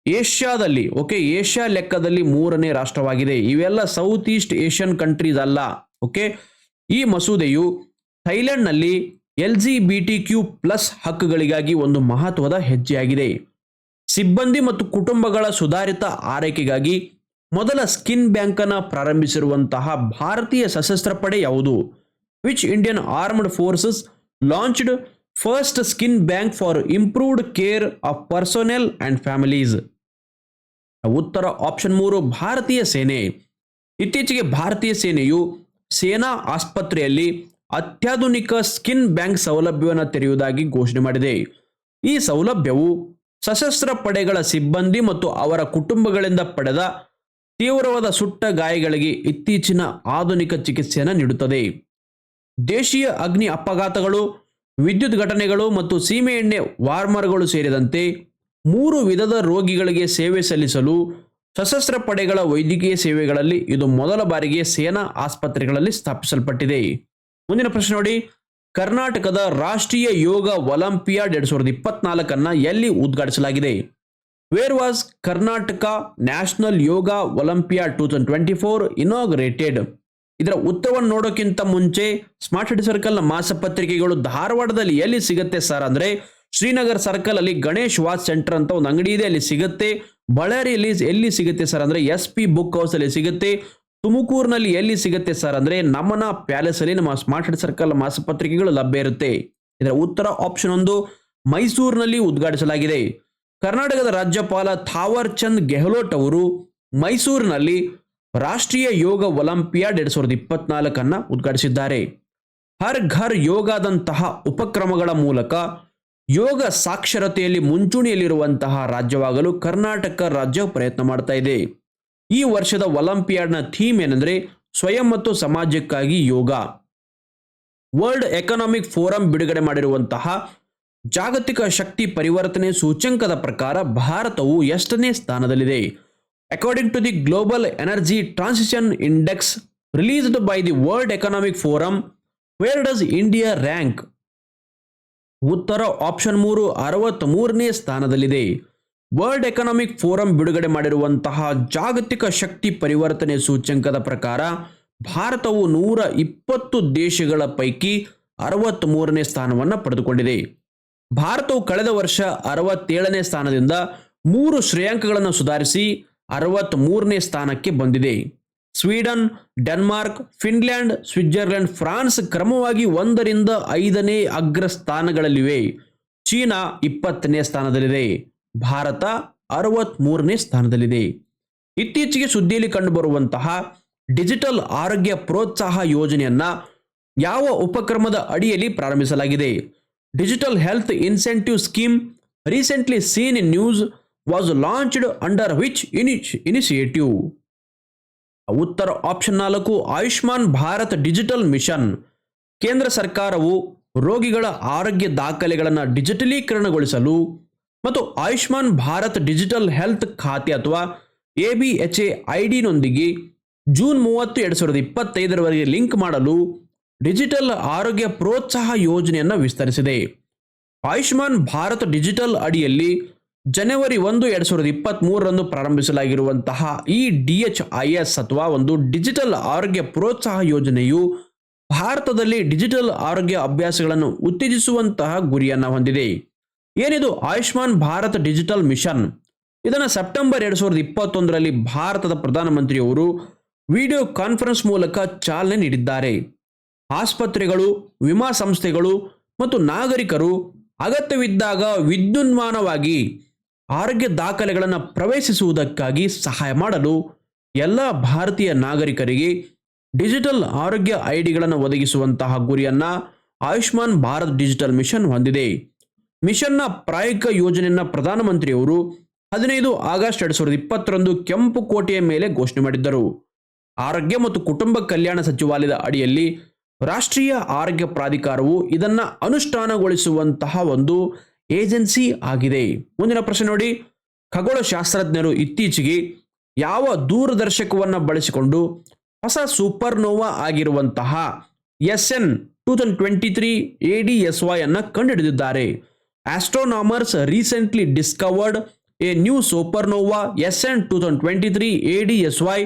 ಏಷ್ಯಾದಲ್ಲಿ, ಓಕೆ, ಏಷ್ಯಾ ಲೆಕ್ಕದಲ್ಲಿ ಮೂರನೇ ರಾಷ್ಟ್ರವಾಗಿದೆ. ಇವೆಲ್ಲ ಸೌತ್ ಈಸ್ಟ್ ಏಷ್ಯನ್ ಕಂಟ್ರೀಸ್ ಅಲ್ಲ, ಓಕೆ? ಈ ಮಸೂದೆಯು ಥೈಲ್ಯಾಂಡ್ನಲ್ಲಿ L G B T Q plus ಹಕ್ಕುಗಳಿಗಾಗಿ ಒಂದು ಮಹತ್ವದ ಹೆಜ್ಜೆಯಾಗಿದೆ. ಸಿಬ್ಬಂದಿ ಮತ್ತು ಕುಟುಂಬಗಳ ಸುಧಾರಿತ ಆರೈಕೆಗಾಗಿ ಮೊದಲ ಸ್ಕಿನ್ ಬ್ಯಾಂಕ್ ಅನ್ನು ಪ್ರಾರಂಭಿಸಿರುವಂತಹ ಭಾರತೀಯ ಸಶಸ್ತ್ರ ಪಡೆ ಯಾವುದು? Which Indian armed forces launched first skin bank for improved care of personnel and families? ಉತ್ತರ ಆಪ್ಷನ್ ಮೂರು, ಭಾರತೀಯ ಸೇನೆ. ಇತ್ತೀಚೆಗೆ ಭಾರತೀಯ ಸೇನೆಯು ಸೇನಾ ಆಸ್ಪತ್ರೆಯಲ್ಲಿ ಅತ್ಯಾಧುನಿಕ ಸ್ಕಿನ್ ಬ್ಯಾಂಕ್ ಸೌಲಭ್ಯವನ್ನು ತೆರೆಯುವುದಾಗಿ ಘೋಷಣೆ ಮಾಡಿದೆ. ಈ ಸೌಲಭ್ಯವು ಸಶಸ್ತ್ರ ಪಡೆಗಳ ಸಿಬ್ಬಂದಿ ಮತ್ತು ಅವರ ಕುಟುಂಬಗಳಿಂದ ಪಡೆದ ತೀವ್ರವಾದ ಸುಟ್ಟ ಗಾಯಗಳಿಗೆ ಇತ್ತೀಚಿನ ಆಧುನಿಕ ಚಿಕಿತ್ಸೆಯನ್ನು ನೀಡುತ್ತದೆ. ದೇಶೀಯ ಅಗ್ನಿ ಅಪಘಾತಗಳು, ವಿದ್ಯುತ್ ಘಟನೆಗಳು ಮತ್ತು ಸೀಮೆ ಎಣ್ಣೆ ವಾರ್ಮರ್ಗಳು ಸೇರಿದಂತೆ ಮೂರು ವಿಧದ ರೋಗಿಗಳಿಗೆ ಸೇವೆ ಸಲ್ಲಿಸಲು ಸಶಸ್ತ್ರ ಪಡೆಗಳ ವೈದ್ಯಕೀಯ ಸೇವೆಗಳಲ್ಲಿ ಇದು ಮೊದಲ ಬಾರಿಗೆ ಸೇನಾ ಆಸ್ಪತ್ರೆಗಳಲ್ಲಿ ಸ್ಥಾಪಿಸಲ್ಪಟ್ಟಿದೆ. ಮುಂದಿನ ಪ್ರಶ್ನೆ ನೋಡಿ. ಕರ್ನಾಟಕದ ರಾಷ್ಟ್ರೀಯ ಯೋಗ ಒಲಿಂಪಿಯಾಡ್ ಎರಡ್ ಸಾವಿರದ ಇಪ್ಪತ್ನಾಲ್ಕನ್ನ ಎಲ್ಲಿ ಉದ್ಘಾಟಿಸಲಾಗಿದೆ? Where was Karnataka national yoga olympiad two thousand twenty four inaugurated ಇದರ ಉತ್ತರವನ್ನು ನೋಡೋಕ್ಕಿಂತ ಮುಂಚೆ ಸ್ಮಾರ್ಟ್ ಸಿಟಿ ಸರ್ಕಲ್ನ ಮಾಸಪತ್ರಿಕೆಗಳು ಧಾರವಾಡದಲ್ಲಿ ಎಲ್ಲಿ ಸಿಗುತ್ತೆ ಸರ್ ಅಂದ್ರೆ ಶ್ರೀನಗರ್ ಸರ್ಕಲ್ ಅಲ್ಲಿ ಗಣೇಶ್ ವಾಸ್ ಸೆಂಟರ್ ಅಂತ ಒಂದು ಅಂಗಡಿ ಇದೆ, ಅಲ್ಲಿ ಸಿಗುತ್ತೆ. ಬಳ್ಳಾರಿಯಲ್ಲಿ ಎಲ್ಲಿ ಸಿಗುತ್ತೆ ಸರ್ ಅಂದ್ರೆ ಎಸ್ ಪಿ ಬುಕ್ ಹೌಸ್ ಅಲ್ಲಿ ಸಿಗುತ್ತೆ. ತುಮಕೂರಿನಲ್ಲಿ ಎಲ್ಲಿ ಸಿಗುತ್ತೆ ಸರ್ ಅಂದ್ರೆ ನಮನ ಪ್ಯಾಲೇಸ್ ಅಲ್ಲಿ ನಮ್ಮ ಸ್ಮಾರ್ಟ್ ಸಿಟಿ ಸರ್ಕಲ್ ಮಾಸಪತ್ರಿಕೆಗಳು ಲಭ್ಯ ಇರುತ್ತೆ. ಇದರ ಉತ್ತರ ಆಪ್ಷನ್ ಒಂದು ಮೈಸೂರಿನಲ್ಲಿ ಉದ್ಘಾಟಿಸಲಾಗಿದೆ. ಕರ್ನಾಟಕದ ರಾಜ್ಯಪಾಲ ಥಾವರ್ ಚಂದ್ ಗೆಹ್ಲೋಟ್ ಅವರು ಮೈಸೂರಿನಲ್ಲಿ ರಾಷ್ಟ್ರೀಯ ಯೋಗ ಒಲಿಂಪಿಯಾಡ್ ಎರಡ್ ಸಾವಿರದ ಇಪ್ಪತ್ನಾಲ್ಕನ್ನ ಉದ್ಘಾಟಿಸಿದ್ದಾರೆ. ಹರ್ ಘರ್ ಯೋಗದಂತಹ ಉಪಕ್ರಮಗಳ ಮೂಲಕ ಯೋಗ ಸಾಕ್ಷರತೆಯಲ್ಲಿ ಮುಂಚೂಣಿಯಲ್ಲಿರುವಂತಹ ರಾಜ್ಯವಾಗಲು ಕರ್ನಾಟಕ ರಾಜ್ಯ ಪ್ರಯತ್ನ ಮಾಡ್ತಾ ಇದೆ. ಈ ವರ್ಷದ ಒಲಂಪಿಯಾಡ್ನ ಥೀಮ್ ಏನಂದ್ರೆ ಸ್ವಯಂ ಮತ್ತು ಸಮಾಜಕ್ಕಾಗಿ ಯೋಗ. ವರ್ಲ್ಡ್ ಎಕನಾಮಿಕ್ ಫೋರಂ ಬಿಡುಗಡೆ ಮಾಡಿರುವಂತಹ ಜಾಗತಿಕ ಶಕ್ತಿ ಪರಿವರ್ತನೆ ಸೂಚ್ಯಂಕದ ಪ್ರಕಾರ ಭಾರತವು ಎಷ್ಟನೇ ಸ್ಥಾನದಲ್ಲಿದೆ. According to the Global Energy Transition Index released by the World Economic Forum where does India rank ಉತ್ತರ ಆಪ್ಷನ್ ಮೂರು ಅರವತ್ತ್ ಮೂರನೇ ಸ್ಥಾನದಲ್ಲಿದೆ. ವರ್ಲ್ಡ್ ಎಕನಾಮಿಕ್ ಫೋರಂ ಬಿಡುಗಡೆ ಮಾಡಿರುವಂತಹ ಜಾಗತಿಕ ಶಕ್ತಿ ಪರಿವರ್ತನೆ ಸೂಚ್ಯಂಕದ ಪ್ರಕಾರ ಭಾರತವು ನೂರ ಇಪ್ಪತ್ತು ದೇಶಗಳ ಪೈಕಿ ಅರವತ್ತ್ ಮೂರನೇ ಸ್ಥಾನವನ್ನು ಪಡೆದುಕೊಂಡಿದೆ. ಭಾರತವು ಕಳೆದ ವರ್ಷ ಅರವತ್ತೇಳನೇ ಸ್ಥಾನದಿಂದ ಮೂರು ಶ್ರೇಯಾಂಕಗಳನ್ನು ಸುಧಾರಿಸಿ ಅರವತ್ತ್ ಮೂರನೇ ಸ್ಥಾನಕ್ಕೆ ಬಂದಿದೆ. Sweden, Denmark, Finland, Switzerland, France ಕ್ರಮವಾಗಿ ಒಂದರಿಂದ ಐದನೇ ಅಗ್ರ ಸ್ಥಾನಗಳಲ್ಲಿವೆ ಚೀನಾ ಇಪ್ಪತ್ತನೇ ಸ್ಥಾನದಲ್ಲಿದೆ. ಭಾರತ ಅರವತ್ತ್ ಮೂರನೇ ಸ್ಥಾನದಲ್ಲಿದೆ. ಇತ್ತೀಚೆಗೆ ಸುದ್ದಿಯಲ್ಲಿ ಕಂಡುಬರುವಂತಹ ಡಿಜಿಟಲ್ ಆರೋಗ್ಯ ಪ್ರೋತ್ಸಾಹ ಯೋಜನೆಯನ್ನ ಯಾವ ಉಪಕ್ರಮದ ಅಡಿಯಲ್ಲಿ ಪ್ರಾರಂಭಿಸಲಾಗಿದೆ? Digital health incentive scheme recently seen in news was launched under which initiative ಉತ್ತರ ಆಪ್ಷನ್ ನಾಲ್ಕು, ಆಯುಷ್ಮಾನ್ ಭಾರತ್ ಡಿಜಿಟಲ್ ಮಿಷನ್. ಕೇಂದ್ರ ಸರ್ಕಾರವು ರೋಗಿಗಳ ಆರೋಗ್ಯ ದಾಖಲೆಗಳನ್ನು ಡಿಜಿಟಲೀಕರಣಗೊಳಿಸಲು ಮತ್ತು ಆಯುಷ್ಮಾನ್ ಭಾರತ್ ಡಿಜಿಟಲ್ ಹೆಲ್ತ್ ಖಾತೆ ಅಥವಾ A B H A I ಡಿನೊಂದಿಗೆ June ಮೂವತ್ತು ಎರಡು ಸಾವಿರದ ಇಪ್ಪತ್ತೈದರವರೆಗೆ ಲಿಂಕ್ ಮಾಡಲು ಡಿಜಿಟಲ್ ಆರೋಗ್ಯ ಪ್ರೋತ್ಸಾಹ ಯೋಜನೆಯನ್ನು ವಿಸ್ತರಿಸಿದೆ. ಆಯುಷ್ಮಾನ್ ಭಾರತ್ ಡಿಜಿಟಲ್ ಅಡಿಯಲ್ಲಿ ಜನವರಿ ಒಂದು ಎರಡು ಸಾವಿರದ ಇಪ್ಪತ್ತ್ಮೂರರಂದು ಪ್ರಾರಂಭಿಸಲಾಗಿರುವಂತಹ ಈ ಡಿ ಎಚ್ ಐ ಎಸ್ ಅಥವಾ ಒಂದು ಡಿಜಿಟಲ್ ಆರೋಗ್ಯ ಪ್ರೋತ್ಸಾಹ ಯೋಜನೆಯು ಭಾರತದಲ್ಲಿ ಡಿಜಿಟಲ್ ಆರೋಗ್ಯ ಅಭ್ಯಾಸಗಳನ್ನು ಉತ್ತೇಜಿಸುವಂತಹ ಗುರಿಯನ್ನು ಹೊಂದಿದೆ. ಏನಿದು? Ayushman Bharat digital mission. ಇದನ್ನು ಸೆಪ್ಟೆಂಬರ್ ಎರಡು ಸಾವಿರದ ಇಪ್ಪತ್ತೊಂದರಲ್ಲಿ ಭಾರತದ ಪ್ರಧಾನಮಂತ್ರಿಯವರು ವಿಡಿಯೋ ಕಾನ್ಫರೆನ್ಸ್ ಮೂಲಕ ಚಾಲನೆ ನೀಡಿದ್ದಾರೆ. ಆಸ್ಪತ್ರೆಗಳು, ವಿಮಾ ಸಂಸ್ಥೆಗಳು ಮತ್ತು ನಾಗರಿಕರು ಅಗತ್ಯವಿದ್ದಾಗ ವಿದ್ಯುನ್ಮಾನವಾಗಿ ಆರೋಗ್ಯ ದಾಖಲೆಗಳನ್ನು ಪ್ರವೇಶಿಸುವುದಕ್ಕಾಗಿ ಸಹಾಯ ಮಾಡಲು ಎಲ್ಲ ಭಾರತೀಯ ನಾಗರಿಕರಿಗೆ ಡಿಜಿಟಲ್ ಆರೋಗ್ಯ ಐಡಿಗಳನ್ನು ಒದಗಿಸುವಂತಹ ಗುರಿಯನ್ನು ಆಯುಷ್ಮಾನ್ ಭಾರತ್ ಡಿಜಿಟಲ್ ಮಿಷನ್ ಹೊಂದಿದೆ. ಮಿಷನ್ನ ಪ್ರಾಯೋಗಿಕ ಯೋಜನೆಯನ್ನ ಪ್ರಧಾನಮಂತ್ರಿಯವರು ಹದಿನೈದು ಆಗಸ್ಟ್ ಎರಡು ಸಾವಿರದ ಇಪ್ಪತ್ತರಂದು ಕೆಂಪು ಕೋಟೆಯ ಮೇಲೆ ಘೋಷಣೆ ಮಾಡಿದ್ದರು. ಆರೋಗ್ಯ ಮತ್ತು ಕುಟುಂಬ ಕಲ್ಯಾಣ ಸಚಿವಾಲಯದ ಅಡಿಯಲ್ಲಿ ರಾಷ್ಟ್ರೀಯ ಆರೋಗ್ಯ ಪ್ರಾಧಿಕಾರವು ಇದನ್ನ ಅನುಷ್ಠಾನಗೊಳಿಸುವಂತಹ ಒಂದು ಏಜೆನ್ಸಿ ಆಗಿದೆ. ಮುಂದಿನ ಪ್ರಶ್ನೆ ನೋಡಿ. ಖಗೋಳ ಶಾಸ್ತ್ರಜ್ಞರು ಇತ್ತೀಚೆಗೆ ಯಾವ ದೂರದರ್ಶಕವನ್ನು ಬಳಸಿಕೊಂಡು ಹೊಸ ಸೂಪರ್ನೋವಾ ಆಗಿರುವಂತಹ S N two thousand twenty three A D S Y ಅನ್ನ ಕಂಡುಹಿಡಿದಿದ್ದಾರೆ. Astronomers recently discovered a new supernova S N two thousand twenty three A D S Y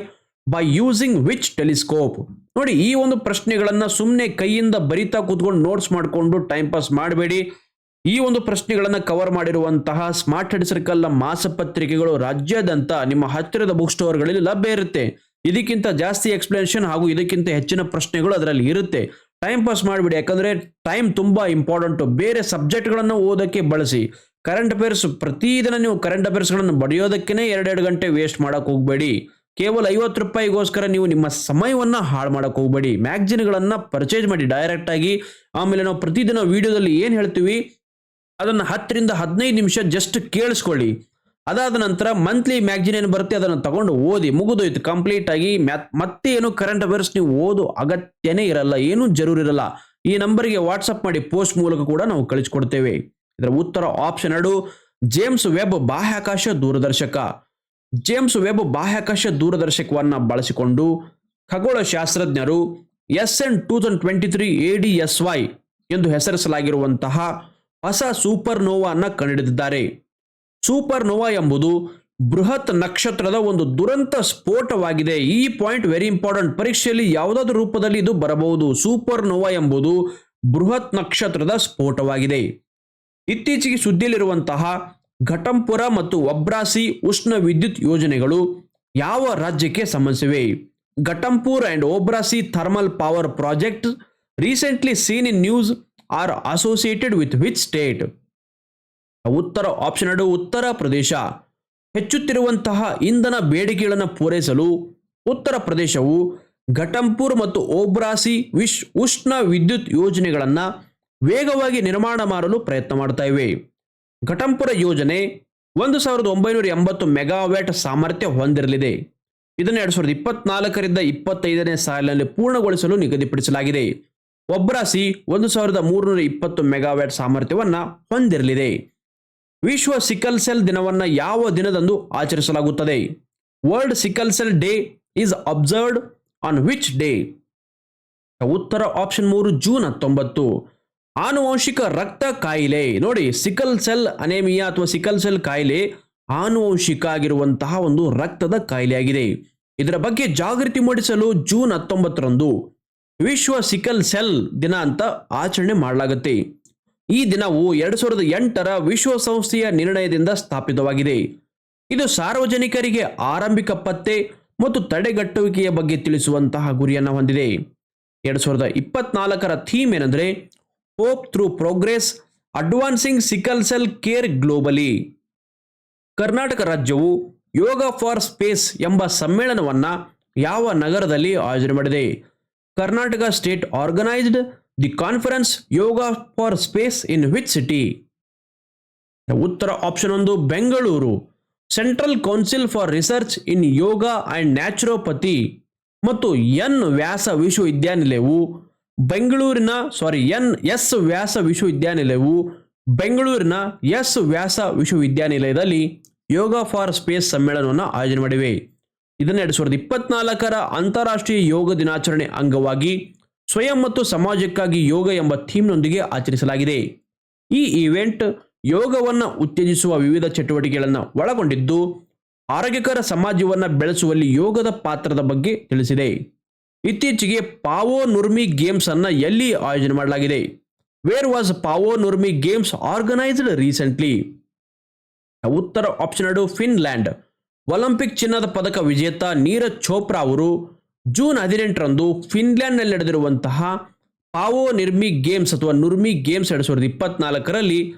by using which telescope ನೋಡಿ, ಈ ಒಂದು ಪ್ರಶ್ನೆಗಳನ್ನು ಸುಮ್ಮನೆ ಕೈಯಿಂದ ಬರಿತಾ ಕೂತ್ಕೊಂಡು ನೋಟ್ಸ್ ಮಾಡಿಕೊಂಡು ಟೈಮ್ ಪಾಸ್ ಮಾಡಬೇಡಿ. ಈ ಒಂದು ಪ್ರಶ್ನೆಗಳನ್ನು ಕವರ್ ಮಾಡಿರುವಂತಹ ಸ್ಮಾರ್ಟ್ ಹೆಡ್ ಸರ್ಕಲ್ನ ಮಾಸಪತ್ರಿಕೆಗಳು ರಾಜ್ಯಾದ್ಯಂತ ನಿಮ್ಮ ಹತ್ತಿರದ ಬುಕ್ ಸ್ಟೋರ್ಗಳಲ್ಲಿ ಲಭ್ಯ ಇರುತ್ತೆ. ಇದಕ್ಕಿಂತ ಜಾಸ್ತಿ ಎಕ್ಸ್ಪ್ಲನೇಷನ್ ಹಾಗೂ ಇದಕ್ಕಿಂತ ಹೆಚ್ಚಿನ ಪ್ರಶ್ನೆಗಳು ಅದರಲ್ಲಿ ಇರುತ್ತೆ. ಟೈಮ್ ಪಾಸ್ ಮಾಡಿಬಿಡಿ. ಯಾಕಂದರೆ ಟೈಮ್ ತುಂಬ ಇಂಪಾರ್ಟೆಂಟು ಬೇರೆ ಸಬ್ಜೆಕ್ಟ್ಗಳನ್ನು ಓದೋಕ್ಕೆ ಬಳಸಿ. ಕರೆಂಟ್ ಅಫೇರ್ಸ್ ಪ್ರತಿದಿನ ನೀವು ಕರೆಂಟ್ ಅಫೇರ್ಸ್ಗಳನ್ನು ಬಡಿಯೋದಕ್ಕೇ ಎರಡೆರಡು ಗಂಟೆ ವೇಸ್ಟ್ ಮಾಡೋಕ್ಕೆ ಹೋಗಬೇಡಿ. ಕೇವಲ ಐವತ್ತು ರೂಪಾಯಿಗೋಸ್ಕರ ನೀವು ನಿಮ್ಮ ಸಮಯವನ್ನು ಹಾಳು ಮಾಡೋಕ್ಕೆ ಹೋಗಬೇಡಿ. ಮ್ಯಾಗ್ಜಿನ್ಗಳನ್ನು ಪರ್ಚೇಸ್ ಮಾಡಿ ಡೈರೆಕ್ಟಾಗಿ ಆಮೇಲೆ ನಾವು ಪ್ರತಿದಿನ ವೀಡಿಯೋದಲ್ಲಿ ಏನು ಹೇಳ್ತೀವಿ? ಅದನ್ನು ಹತ್ತರಿಂದ ಹದಿನೈದು ನಿಮಿಷ ಜಸ್ಟ್ ಕೇಳಿಸ್ಕೊಳ್ಳಿ. ಅದಾದ ನಂತರ ಮಂತ್ಲಿ ಮ್ಯಾಗ್ಜಿನ್ ಏನು ಬರುತ್ತೆ, ಅದನ್ನು ತಗೊಂಡು ಓದಿ ಮುಗಿದೋಯ್ತು. ಕಂಪ್ಲೀಟ್ ಆಗಿ ಮತ್ತೆ ಏನು ಕರೆಂಟ್ ಅಫೇರ್ಸ್ ನೀವು ಓದು ಅಗತ್ಯನೇ ಇರಲ್ಲ, ಏನೂ ಜರೂರ್ ಇರಲ್ಲ. ಈ ನಂಬರ್ಗೆ ವಾಟ್ಸಪ್ ಮಾಡಿ ಪೋಸ್ಟ್ ಮೂಲಕ ಕೂಡ ನಾವು ಕಳಿಸ್ಕೊಡ್ತೇವೆ. ಇದರ ಉತ್ತರ ಆಪ್ಷನ್ ಎರಡು ಜೇಮ್ಸ್ ವೆಬ್ ಬಾಹ್ಯಾಕಾಶ ದೂರದರ್ಶಕ. ಜೇಮ್ಸ್ ವೆಬ್ ಬಾಹ್ಯಾಕಾಶ ದೂರದರ್ಶಕವನ್ನ ಬಳಸಿಕೊಂಡು ಖಗೋಳ ಶಾಸ್ತ್ರಜ್ಞರು S N two thousand twenty three A D S Y ಎಂದು ಹೆಸರಿಸಲಾಗಿರುವಂತಹ ಹೊಸ ಸೂಪರ್ ನೋವಾನ್ನ ಕಂಡುಹಿಡಿದಿದ್ದಾರೆ. ಸೂಪರ್ ನೋವಾ ಎಂಬುದು ಬೃಹತ್ ನಕ್ಷತ್ರದ ಒಂದು ದುರಂತ ಸ್ಫೋಟವಾಗಿದೆ. ಈ ಪಾಯಿಂಟ್ ವೆರಿ ಇಂಪಾರ್ಟೆಂಟ್. ಪರೀಕ್ಷೆಯಲ್ಲಿ ಯಾವುದಾದ್ರೂ ರೂಪದಲ್ಲಿ ಇದು ಬರಬಹುದು. ಸೂಪರ್ ನೋವಾ ಎಂಬುದು ಬೃಹತ್ ನಕ್ಷತ್ರದ ಸ್ಫೋಟವಾಗಿದೆ. ಇತ್ತೀಚೆಗೆ ಸುದ್ದಿಯಲ್ಲಿರುವಂತಹ ಘಟಂಪುರ ಮತ್ತು ಒಬ್ರಾಸಿ ಉಷ್ಣ ವಿದ್ಯುತ್ ಯೋಜನೆಗಳು ಯಾವ ರಾಜ್ಯಕ್ಕೆ ಸಂಬಂಧಿಸಿವೆ? Ghatampur and Obra C thermal power project. Recently seen in news are associated with which state? ಉತ್ತರ ಆಪ್ಷನ್ ಎರಡು, ಉತ್ತರ ಪ್ರದೇಶ. ಹೆಚ್ಚುತ್ತಿರುವಂತಹ ಇಂಧನ ಬೇಡಿಕೆಗಳನ್ನು ಪೂರೈಸಲು ಉತ್ತರ ಪ್ರದೇಶವು ಘಟಂಪುರ್ ಮತ್ತು ಓಬ್ರಾಸಿ ವಿಶ್ ಉಷ್ಣ ವಿದ್ಯುತ್ ಯೋಜನೆಗಳನ್ನು ವೇಗವಾಗಿ ನಿರ್ಮಾಣ ಮಾಡಲು ಪ್ರಯತ್ನ ಮಾಡ್ತಾ ಇವೆ. ಘಟಂಪುರ ಯೋಜನೆ ಒಂದು ಸಾವಿರದ ಒಂಬೈನೂರ ಎಂಬತ್ತು ಮೆಗಾವ್ಯಾಟ್ ಸಾಮರ್ಥ್ಯ ಹೊಂದಿರಲಿದೆ. ಇದನ್ನು ಎರಡು ಸಾವಿರದ ಇಪ್ಪತ್ನಾಲ್ಕರಿಂದ ಇಪ್ಪತ್ತೈದನೇ ಸಾಲಿನಲ್ಲಿ ಪೂರ್ಣಗೊಳಿಸಲು ನಿಗದಿಪಡಿಸಲಾಗಿದೆ. ಒಬ್ರಾಸಿ ಒಂದು ಸಾವಿರದ ಮೂರುನೂರ ಇಪ್ಪತ್ತು ಮೆಗಾವ್ಯಾಟ್ ಸಾಮರ್ಥ್ಯವನ್ನು ಹೊಂದಿರಲಿದೆ. ವಿಶ್ವ ಸಿಕಲ್ ಸೆಲ್ ದಿನವನ್ನ ಯಾವ ದಿನದಂದು ಆಚರಿಸಲಾಗುತ್ತದೆ? World sickle cell day is observed on which day ಉತ್ತರ ಆಪ್ಷನ್ ಮೂರು ಜೂನ್ ಹತ್ತೊಂಬತ್ತು. ಆನುವಂಶಿಕ ರಕ್ತ ಕಾಯಿಲೆ. ನೋಡಿ ಸಿಕಲ್ ಸೆಲ್ ಅನೇಮಿಯಾ ಅಥವಾ ಸಿಕಲ್ ಸೆಲ್ ಕಾಯಿಲೆ ಆನುವಂಶಿಕ ಆಗಿರುವಂತಹ ಒಂದು ರಕ್ತದ ಕಾಯಿಲೆಯಾಗಿದೆ. ಇದರ ಬಗ್ಗೆ ಜಾಗೃತಿ ಮೂಡಿಸಲು ಜೂನ್ ಹತ್ತೊಂಬತ್ತರಂದು ವಿಶ್ವ ಸಿಕಲ್ ಸೆಲ್ ದಿನ ಅಂತ ಆಚರಣೆ ಮಾಡಲಾಗುತ್ತೆ. ಈ ದಿನವು ಎರಡು ಸಾವಿರದ ಎಂಟರ ವಿಶ್ವಸಂಸ್ಥೆಯ ನಿರ್ಣಯದಿಂದ ಸ್ಥಾಪಿತವಾಗಿದೆ. ಇದು ಸಾರ್ವಜನಿಕರಿಗೆ ಆರಂಭಿಕ ಪತ್ತೆ ಮತ್ತು ತಡೆಗಟ್ಟುವಿಕೆಯ ಬಗ್ಗೆ ತಿಳಿಸುವಂತಹ ಗುರಿಯನ್ನು ಹೊಂದಿದೆ. ಎರಡು ಸಾವಿರದ ಇಪ್ಪತ್ನಾಲ್ಕರ ಥೀಮ್ ಏನೆಂದರೆ hope through progress advancing sickle cell care globally Karnataka ರಾಜ್ಯವು ಯೋಗ ಫಾರ್ ಸ್ಪೇಸ್ ಎಂಬ ಸಮ್ಮೇಳನವನ್ನು ಯಾವ ನಗರದಲ್ಲಿ ಆಯೋಜನೆ ಮಾಡಿದೆ? Karnataka state organised the conference yoga for space in which city ಉತ್ತರ ಆಪ್ಷನ್ ಒಂದು Bengaluru central council for research in yoga and naturopathy ಮತ್ತು ಎನ್ ವ್ಯಾಸ ವಿಶ್ವವಿದ್ಯಾನಿಲಯವು ಬೆಂಗಳೂರಿನ ಸಾರಿ ಎನ್ ಎಸ್ ವ್ಯಾಸ ವಿಶ್ವವಿದ್ಯಾನಿಲಯವು ಬೆಂಗಳೂರಿನ ಎಸ್ ವ್ಯಾಸ ವಿಶ್ವವಿದ್ಯಾನಿಲಯದಲ್ಲಿ ಯೋಗ ಫಾರ್ ಸ್ಪೇಸ್ ಸಮ್ಮೇಳನವನ್ನು ಆಯೋಜನೆ ಮಾಡಿವೆ. ಇದನ್ನು ಎರಡು ಸಾವಿರದ ಇಪ್ಪತ್ನಾಲ್ಕರ ಅಂತಾರಾಷ್ಟ್ರೀಯ ಯೋಗ ದಿನಾಚರಣೆ ಅಂಗವಾಗಿ ಸ್ವಯಂ ಮತ್ತು ಸಮಾಜಕ್ಕಾಗಿ ಯೋಗ ಎಂಬ ಥೀಮ್ನೊಂದಿಗೆ ಆಚರಿಸಲಾಗಿದೆ. ಈ ಈವೆಂಟ್ ಯೋಗವನ್ನು ಉತ್ತೇಜಿಸುವ ವಿವಿಧ ಚಟುವಟಿಕೆಗಳನ್ನು ಒಳಗೊಂಡಿದ್ದು, ಆರೋಗ್ಯಕರ ಸಮಾಜವನ್ನು ಬೆಳೆಸುವಲ್ಲಿ ಯೋಗದ ಪಾತ್ರದ ಬಗ್ಗೆ ತಿಳಿಸಿದೆ. ಇತ್ತೀಚೆಗೆ ಪಾವೋ ನುರ್ಮಿ ಗೇಮ್ಸ್ ಅನ್ನು ಎಲ್ಲಿ ಆಯೋಜನೆ ಮಾಡಲಾಗಿದೆ? Where was Paavo Nurmi games organised recently? ಉತ್ತರ ಆಪ್ಷನ್ ಫಿನ್ಲ್ಯಾಂಡ್. ಒಲಿಂಪಿಕ್ ಚಿನ್ನದ ಪದಕ ವಿಜೇತ ನೀರಜ್ ಚೋಪ್ರಾ ಅವರು ಜೂನ್ ಹದಿನೆಂಟರಂದು ಫಿನ್ಲ್ಯಾಂಡ್ನಲ್ಲಿ ನಡೆದಿರುವಂತಹ ಪಾವೋ ನಿರ್ಮಿ ಗೇಮ್ಸ್ ಅಥವಾ ನುರ್ಮಿ ಗೇಮ್ಸ್ ಎರಡು ಸಾವಿರದ ಇಪ್ಪತ್ನಾಲ್ಕರಲ್ಲಿ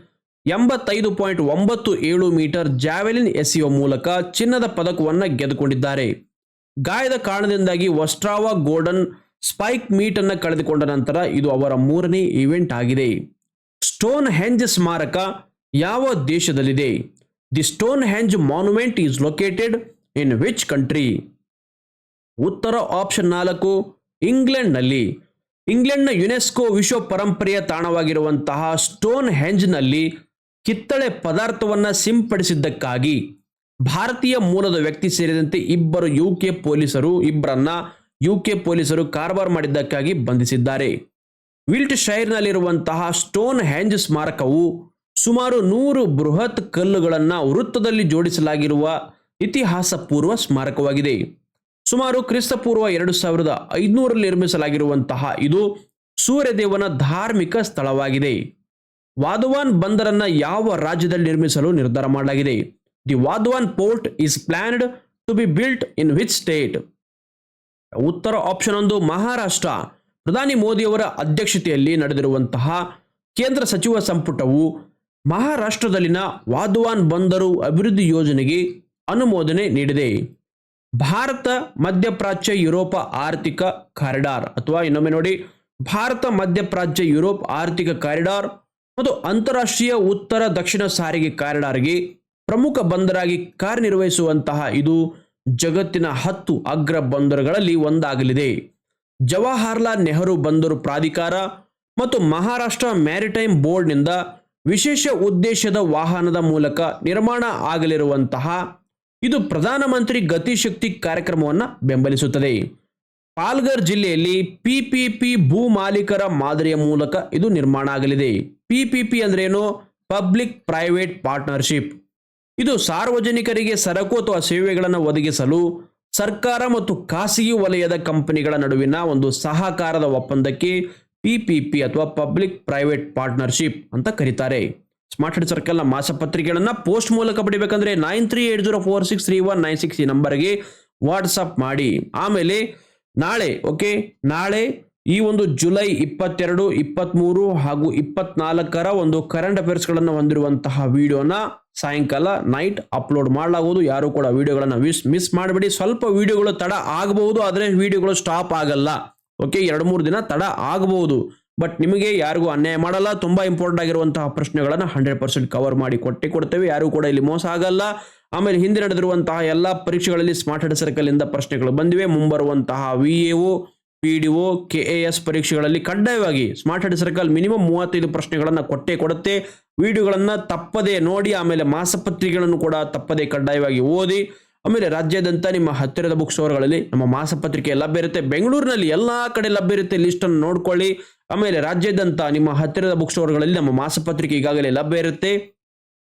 ಎಂಬತ್ತೈದು ಪಾಯಿಂಟ್ ಒಂಬತ್ತು ಏಳು ಮೀಟರ್ ಜಾವೆಲಿನ್ ಎಸೆಯುವ ಮೂಲಕ ಚಿನ್ನದ ಪದಕವನ್ನು ಗೆದ್ದುಕೊಂಡಿದ್ದಾರೆ. ಗಾಯದ ಕಾರಣದಿಂದಾಗಿ ವಸ್ಟ್ರಾವಾ ಗೋಲ್ಡನ್ ಸ್ಪೈಕ್ ಮೀಟ್ ಅನ್ನು ಕಳೆದುಕೊಂಡ ನಂತರ ಇದು ಅವರ ಮೂರನೇ ಇವೆಂಟ್ ಆಗಿದೆ. ಸ್ಟೋನ್ ಹೆಂಜ್ ಸ್ಮಾರಕ ಯಾವ ದೇಶದಲ್ಲಿದೆ? The Stonehenge monument is located in which country? ಉತ್ತರ ಆಪ್ಷನ್ ನಾಲ್ಕು, ಇಂಗ್ಲೆಂಡ್ನಲ್ಲಿ. ಇಂಗ್ಲೆಂಡ್ನ ಯುನೆಸ್ಕೋ ವಿಶ್ವ ಪರಂಪರೆಯ ತಾಣವಾಗಿರುವಂತಹ ಸ್ಟೋನ್ ಹೆಂಜ್ನಲ್ಲಿ ಕಿತ್ತಳೆ ಪದಾರ್ಥವನ್ನು ಸಿಂಪಡಿಸಿದ್ದಕ್ಕಾಗಿ ಭಾರತೀಯ ಮೂಲದ ವ್ಯಕ್ತಿ ಸೇರಿದಂತೆ ಇಬ್ಬರು ಯು ಕೆ ಪೊಲೀಸರು, ಇಬ್ಬರನ್ನ ಯು ಕೆ ಪೊಲೀಸರು ಕಾರವಾರ ಮಾಡಿದ್ದಕ್ಕಾಗಿ ಬಂಧಿಸಿದ್ದಾರೆ. ವಿಲ್ಟ್ ಶೈರ್ನಲ್ಲಿರುವಂತಹ ಸ್ಟೋನ್ ಹೆಂಜ್ ಸ್ಮಾರಕವು ಸುಮಾರು ನೂರು ಬೃಹತ್ ಕಲ್ಲುಗಳನ್ನು ವೃತ್ತದಲ್ಲಿ ಜೋಡಿಸಲಾಗಿರುವ ಇತಿಹಾಸ ಪೂರ್ವ ಸ್ಮಾರಕವಾಗಿದೆ. ಸುಮಾರು ಕ್ರಿಸ್ತಪೂರ್ವ ಎರಡು ಸಾವಿರದ ಐದುನೂರಲ್ಲಿ ನಿರ್ಮಿಸಲಾಗಿರುವಂತಹ ಇದು ಸೂರ್ಯದೇವನ ಧಾರ್ಮಿಕ ಸ್ಥಳವಾಗಿದೆ. ವಾದವಾನ್ ಬಂದರನ್ನ ಯಾವ ರಾಜ್ಯದಲ್ಲಿ ನಿರ್ಮಿಸಲು ನಿರ್ಧಾರ ಮಾಡಲಾಗಿದೆ? The Vadhavan port is planned to be built in which state ಉತ್ತರ ಆಪ್ಷನ್ ಒಂದು, ಮಹಾರಾಷ್ಟ್ರ. ಪ್ರಧಾನಿ ಮೋದಿಯವರ ಅಧ್ಯಕ್ಷತೆಯಲ್ಲಿ ನಡೆದಿರುವಂತಹ ಕೇಂದ್ರ ಸಚಿವ ಸಂಪುಟವು ಮಹಾರಾಷ್ಟ್ರದಲ್ಲಿನ ವಾದವಾನ್ ಬಂದರು ಅಭಿವೃದ್ಧಿ ಯೋಜನೆಗೆ ಅನುಮೋದನೆ ನೀಡಿದೆ. ಭಾರತ, ಮಧ್ಯಪ್ರಾಚ್ಯ, ಯುರೋಪ, ಆರ್ಥಿಕ ಕಾರಿಡಾರ್. ಅಥವಾ ಇನ್ನೊಮ್ಮೆ ನೋಡಿ, ಭಾರತ, ಮಧ್ಯಪ್ರಾಚ್ಯ, ಯುರೋಪ್, ಆರ್ಥಿಕ ಕಾರಿಡಾರ್ ಮತ್ತು ಅಂತಾರಾಷ್ಟ್ರೀಯ ಉತ್ತರ, ದಕ್ಷಿಣ ಸಾರಿಗೆ ಕಾರಿಡಾರ್ಗೆ ಪ್ರಮುಖ ಬಂದರಾಗಿ ಕಾರ್ಯನಿರ್ವಹಿಸುವಂತಹ ಇದು ಜಗತ್ತಿನ ಹತ್ತು ಅಗ್ರ ಬಂದರುಗಳಲ್ಲಿ ಒಂದಾಗಲಿದೆ. ಜವಾಹರ್ಲಾಲ್ ನೆಹರು ಬಂದರು ಪ್ರಾಧಿಕಾರ ಮತ್ತು ಮಹಾರಾಷ್ಟ್ರ ಮ್ಯಾರಿಟೈಮ್ ಬೋರ್ಡ್ನಿಂದ ವಿಶೇಷ ಉದ್ದೇಶದ ವಾಹನದ ಮೂಲಕ ನಿರ್ಮಾಣ ಆಗಲಿರುವಂತಹ ಇದು ಪ್ರಧಾನಮಂತ್ರಿ ಗತಿಶಕ್ತಿ ಕಾರ್ಯಕ್ರಮವನ್ನು ಬೆಂಬಲಿಸುತ್ತದೆ. ಪಾಲ್ಗರ್ ಜಿಲ್ಲೆಯಲ್ಲಿ ಪಿಪಿಪಿ ಭೂ ಮಾಲೀಕರ ಮಾದರಿಯ ಮೂಲಕ ಇದು ನಿರ್ಮಾಣ ಆಗಲಿದೆ. ಪಿಪಿಪಿ ಅಂದ್ರೇನು? ಪಬ್ಲಿಕ್ ಪ್ರೈವೇಟ್ ಪಾರ್ಟ್ನರ್ಶಿಪ್ ಇದು ಸಾರ್ವಜನಿಕರಿಗೆ ಸರಕು ಅಥವಾ ಸೇವೆಗಳನ್ನು ಒದಗಿಸಲು ಸರ್ಕಾರ ಮತ್ತು ಖಾಸಗಿ ವಲಯದ ಕಂಪನಿಗಳ ನಡುವಿನ ಒಂದು ಸಹಕಾರದ ಒಪ್ಪಂದಕ್ಕೆ ಪಿಪಿಪಿ ಅಥವಾ ಪಬ್ಲಿಕ್ ಪ್ರೈವೇಟ್ ಪಾರ್ಟ್ನರ್ಶಿಪ್ ಅಂತ ಕರೀತಾರೆ. ಸ್ಮಾರ್ಟ್ ಹೆಡ್ ಸರ್ಕಲ್ನ ಮಾಸಪತ್ರಿಕೆಗಳನ್ನು ಪೋಸ್ಟ್ ಮೂಲಕ ಪಡಿಬೇಕಂದ್ರೆ nine three eight zero four six three one nine six ಈ ನಂಬರ್ಗೆ ವಾಟ್ಸಪ್ ಮಾಡಿ. ಆಮೇಲೆ ನಾಳೆ ಓಕೆ ನಾಳೆ ಈ ಒಂದು ಜುಲೈ ಇಪ್ಪತ್ತೆರಡು ಇಪ್ಪತ್ತ್ಮೂರು ಹಾಗೂ ಇಪ್ಪತ್ನಾಲ್ಕರ ಒಂದು ಕರೆಂಟ್ ಅಫೇರ್ಸ್ಗಳನ್ನು ಹೊಂದಿರುವಂತಹ ವಿಡಿಯೋನ ಸಾಯಂಕಾಲ ನೈಟ್ ಅಪ್ಲೋಡ್ ಮಾಡಲಾಗುವುದು. ಯಾರು ಕೂಡ ವಿಡಿಯೋಗಳನ್ನು ಮಿಸ್ ಮಿಸ್ ಮಾಡಬೇಡಿ. ಸ್ವಲ್ಪ ವಿಡಿಯೋಗಳು ತಡ ಆಗಬಹುದು, ಆದರೆ ವಿಡಿಯೋಗಳು ಸ್ಟಾಪ್ ಆಗಲ್ಲ. ಓಕೆ ಎರಡು, ಮೂರು ದಿನ ತಡ ಆಗಬಹುದು. ಬಟ್ ನಿಮಗೆ ಯಾರಿಗೂ ಅನ್ಯಾಯ ಮಾಡಲ್ಲ, ತುಂಬಾ ಇಂಪಾರ್ಟೆಂಟ್ ಆಗಿರುವಂತಹ ಪ್ರಶ್ನೆಗಳನ್ನು ಹಂಡ್ರೆಡ್ ಪರ್ಸೆಂಟ್ ಕವರ್ ಮಾಡಿ ಕೊಟ್ಟೆ ಕೊಡ್ತೇವೆ. ಯಾರು ಕೂಡ ಇಲ್ಲಿ ಮೋಸ ಆಗಲ್ಲ. ಆಮೇಲೆ ಹಿಂದೆ ನಡೆದಿರುವಂತಹ ಎಲ್ಲ ಪರೀಕ್ಷೆಗಳಲ್ಲಿ ಸ್ಮಾರ್ಟ್ ಹೆಡ್ ಸರ್ಕಲ್ ಇಂದ ಪ್ರಶ್ನೆಗಳು ಬಂದಿವೆ. ಮುಂಬರುವಂತಹ V A P D O K A S ಪರೀಕ್ಷೆಗಳಲ್ಲಿ ಕಡ್ಡಾಯವಾಗಿ ಸ್ಮಾರ್ಟ್ ಹೆಡ್ ಸರ್ಕಲ್ ಮಿನಿಮಮ್ ಮೂವತ್ತೈದು ಪ್ರಶ್ನೆಗಳನ್ನು ಕೊಟ್ಟೆ ಕೊಡುತ್ತೆ. ವಿಡಿಯೋಗಳನ್ನು ತಪ್ಪದೆ ನೋಡಿ, ಆಮೇಲೆ ಮಾಸಪತ್ರಿಕೆಗಳನ್ನು ಕೂಡ ತಪ್ಪದೆ ಕಡ್ಡಾಯವಾಗಿ ಓದಿ ಆಮೇಲೆ ರಾಜ್ಯಾದ್ಯಂತ ನಿಮ್ಮ ಹತ್ತಿರದ ಬುಕ್ ಸ್ಟೋರ್ಗಳಲ್ಲಿ ನಮ್ಮ ಮಾಸಪತ್ರಿಕೆ ಲಭ್ಯ ಇರುತ್ತೆ. ಬೆಂಗಳೂರಿನಲ್ಲಿ ಎಲ್ಲ ಕಡೆ ಲಭ್ಯ ಇರುತ್ತೆ ಲಿಸ್ಟ್ ಅನ್ನು ನೋಡ್ಕೊಳ್ಳಿ. ಆಮೇಲೆ ರಾಜ್ಯಾದ್ಯಂತ ನಿಮ್ಮ ಹತ್ತಿರದ ಬುಕ್ ಸ್ಟೋರ್ಗಳಲ್ಲಿ ನಮ್ಮ ಮಾಸಪತ್ರಿಕೆ ಈಗಾಗಲೇ ಲಭ್ಯ ಇರುತ್ತೆ.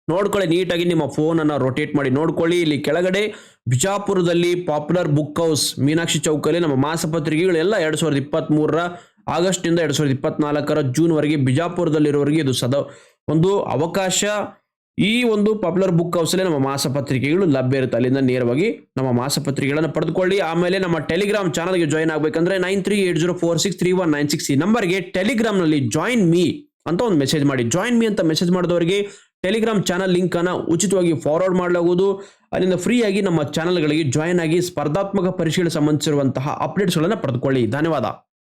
ನೋಡ್ಕೊಳ್ಳಿ, ನೀಟಾಗಿ ನಿಮ್ಮ ಫೋನನ್ನು ರೊಟೇಟ್ ಮಾಡಿ ನೋಡ್ಕೊಳ್ಳಿ. ಇಲ್ಲಿ ಕೆಳಗಡೆ ಬಿಜಾಪುರದಲ್ಲಿ ಪಾಪ್ಯುಲರ್ ಬುಕ್ ಹೌಸ್ ಮೀನಾಕ್ಷಿ ಚೌಕಲ್ಲಿ ನಮ್ಮ ಮಾಸಪತ್ರಿಕೆಗಳು ಎಲ್ಲ ಎರಡು ಸಾವಿರದ ಇಪ್ಪತ್ತ್ಮೂರರ ಆಗಸ್ಟಿಂದ ಎರಡು ಸಾವಿರದ ಇಪ್ಪತ್ನಾಲ್ಕರ ಜೂನ್ವರೆಗೆ ಬಿಜಾಪುರದಲ್ಲಿರೋರಿಗೆ ಇದು ಸದ ಒಂದು ಅವಕಾಶ. ಈ ಒಂದು ಪಾಪ್ಯುಲರ್ ಬುಕ್ ಹೌಸಲ್ಲೇ ನಮ್ಮ ಮಾಸಪತ್ರಿಕೆಗಳು ಲಭ್ಯ ಇರುತ್ತೆ. ಅಲ್ಲಿಂದ ನೇರವಾಗಿ ನಮ್ಮ ಮಾಸಪತ್ರಿಕೆಗಳನ್ನು ಪಡೆದುಕೊಳ್ಳಿ. ಆಮೇಲೆ ನಮ್ಮ ಟೆಲಿಗ್ರಾಮ್ ಚಾನಲ್ಗೆ ಜಾಯ್ನ್ ಆಗಬೇಕಂದ್ರೆ nine three eight zero four six three one nine six ಈ ನಂಬರ್ಗೆ ಟೆಲಿಗ್ರಾಮ್ನಲ್ಲಿ ಜಾಯಿನ್ ಮೀ ಅಂತ ಒಂದು ಮೆಸೇಜ್ ಮಾಡಿ. ಜಾಯಿನ್ ಮೀ ಅಂತ ಮೆಸೇಜ್ ಮಾಡಿದವರಿಗೆ ಟೆಲಿಗ್ರಾಮ್ ಚಾನಲ್ ಲಿಂಕ್ ಅನ್ನ ಉಚಿತವಾಗಿ ಫಾರ್ವರ್ಡ್ ಮಾಡಲಾಗುವುದು. ಅಲ್ಲಿಂದ ಫ್ರೀ ಆಗಿ ನಮ್ಮ ಚಾನಲ್ಗಳಿಗೆ ಜಾಯಿನ್ ಆಗಿ ಸ್ಪರ್ಧಾತ್ಮಕ ಪರೀಕ್ಷೆಗಳಿಗೆ ಸಂಬಂಧಿಸಿರುವಂತಹ ಅಪ್ಡೇಟ್ಸ್ಗಳನ್ನು ಪಡೆದುಕೊಳ್ಳಿ. ಧನ್ಯವಾದ.